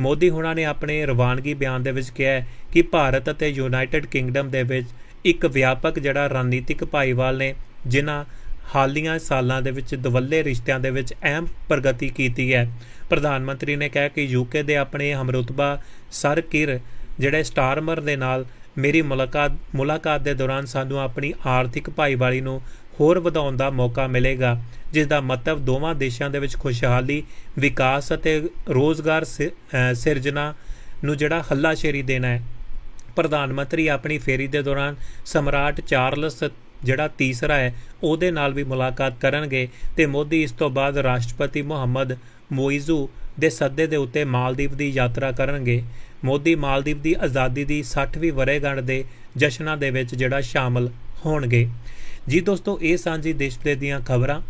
ਮੋਦੀ ਹੁਣਾਂ ਨੇ ਆਪਣੇ ਰਵਾਨਗੀ ਬਿਆਨ ਦੇ ਵਿੱਚ ਕਿਹਾ ਕਿ ਭਾਰਤ ਅਤੇ ਯੂਨਾਈਟਿਡ ਕਿੰਗਡਮ ਦੇ ਵਿੱਚ ਇੱਕ ਵਿਆਪਕ ਜਿਹੜਾ ਰਣਨੀਤਿਕ ਭਾਈਵਾਲ ਨੇ, ਜਿਨ੍ਹਾਂ ਹਾਲੀਆਂ ਸਾਲਾਂ ਦੇ ਵਿੱਚ ਦਵੱਲੇ ਰਿਸ਼ਤਿਆਂ ਦੇ ਵਿੱਚ ਅਹਿਮ ਪ੍ਰਗਤੀ ਕੀਤੀ ਹੈ। ਪ੍ਰਧਾਨ ਮੰਤਰੀ ਨੇ ਕਿਹਾ ਕਿ ਯੂਕੇ ਦੇ ਆਪਣੇ ਹਮਰੁਤਬਾ ਸਰ ਕਿਰ ਜਿਹੜੇ ਸਟਾਰਮਰ ਦੇ ਨਾਲ ਮੇਰੀ ਮੁਲਾਕਾਤ ਮੁਲਾਕਾਤ ਦੇ ਦੌਰਾਨ ਸਾਨੂੰ ਆਪਣੀ ਆਰਥਿਕ ਭਾਈਵਾਲੀ ਨੂੰ ਹੋਰ ਵਧਾਉਣ ਦਾ ਮੌਕਾ ਮਿਲੇਗਾ ਜਿਸ ਦਾ ਮਤਲਬ ਦੋਵਾਂ ਦੇਸ਼ਾਂ ਦੇ ਵਿੱਚ ਖੁਸ਼ਹਾਲੀ, ਵਿਕਾਸ ਅਤੇ ਰੋਜ਼ਗਾਰ ਸਿ- ਸਿਰਜਣਾ ਨੂੰ ਜਿਹੜਾ ਹੱਲਾਸ਼ੇਰੀ ਦੇਣਾ ਹੈ। ਪ੍ਰਧਾਨ ਮੰਤਰੀ ਆਪਣੀ ਫੇਰੀ ਦੇ ਦੌਰਾਨ ਸਮਰਾਟ ਚਾਰਲਸ, ਜਿਹੜਾ ਤੀਸਰਾ ਹੈ, ਉਹਦੇ ਨਾਲ ਵੀ ਮੁਲਾਕਾਤ ਕਰਨਗੇ ਤੇ ਮੋਦੀ ਇਸ ਤੋਂ ਬਾਅਦ ਰਾਸ਼ਟਰਪਤੀ ਮੁਹੰਮਦ ਮੋਇਜ਼ੂ ਦੇ ਸੱਦੇ ਦੇ ਉੱਤੇ ਮਾਲਦੀਵ ਦੀ ਯਾਤਰਾ ਕਰਨਗੇ। ਮੋਦੀ ਮਾਲਦੀਵ ਦੀ ਆਜ਼ਾਦੀ ਦੀ 60ਵੀਂ ਵਰ੍ਹੇਗੰਢ ਦੇ ਜਸ਼ਨਾਂ ਦੇ ਵਿੱਚ ਜਿਹੜਾ ਸ਼ਾਮਲ ਹੋਣਗੇ। ਜੀ ਦੋਸਤੋ, ਇਹ ਸਾਂਝੀ ਦੇਸ਼ ਦੇ ਦੀਆਂ ਖਬਰਾਂ।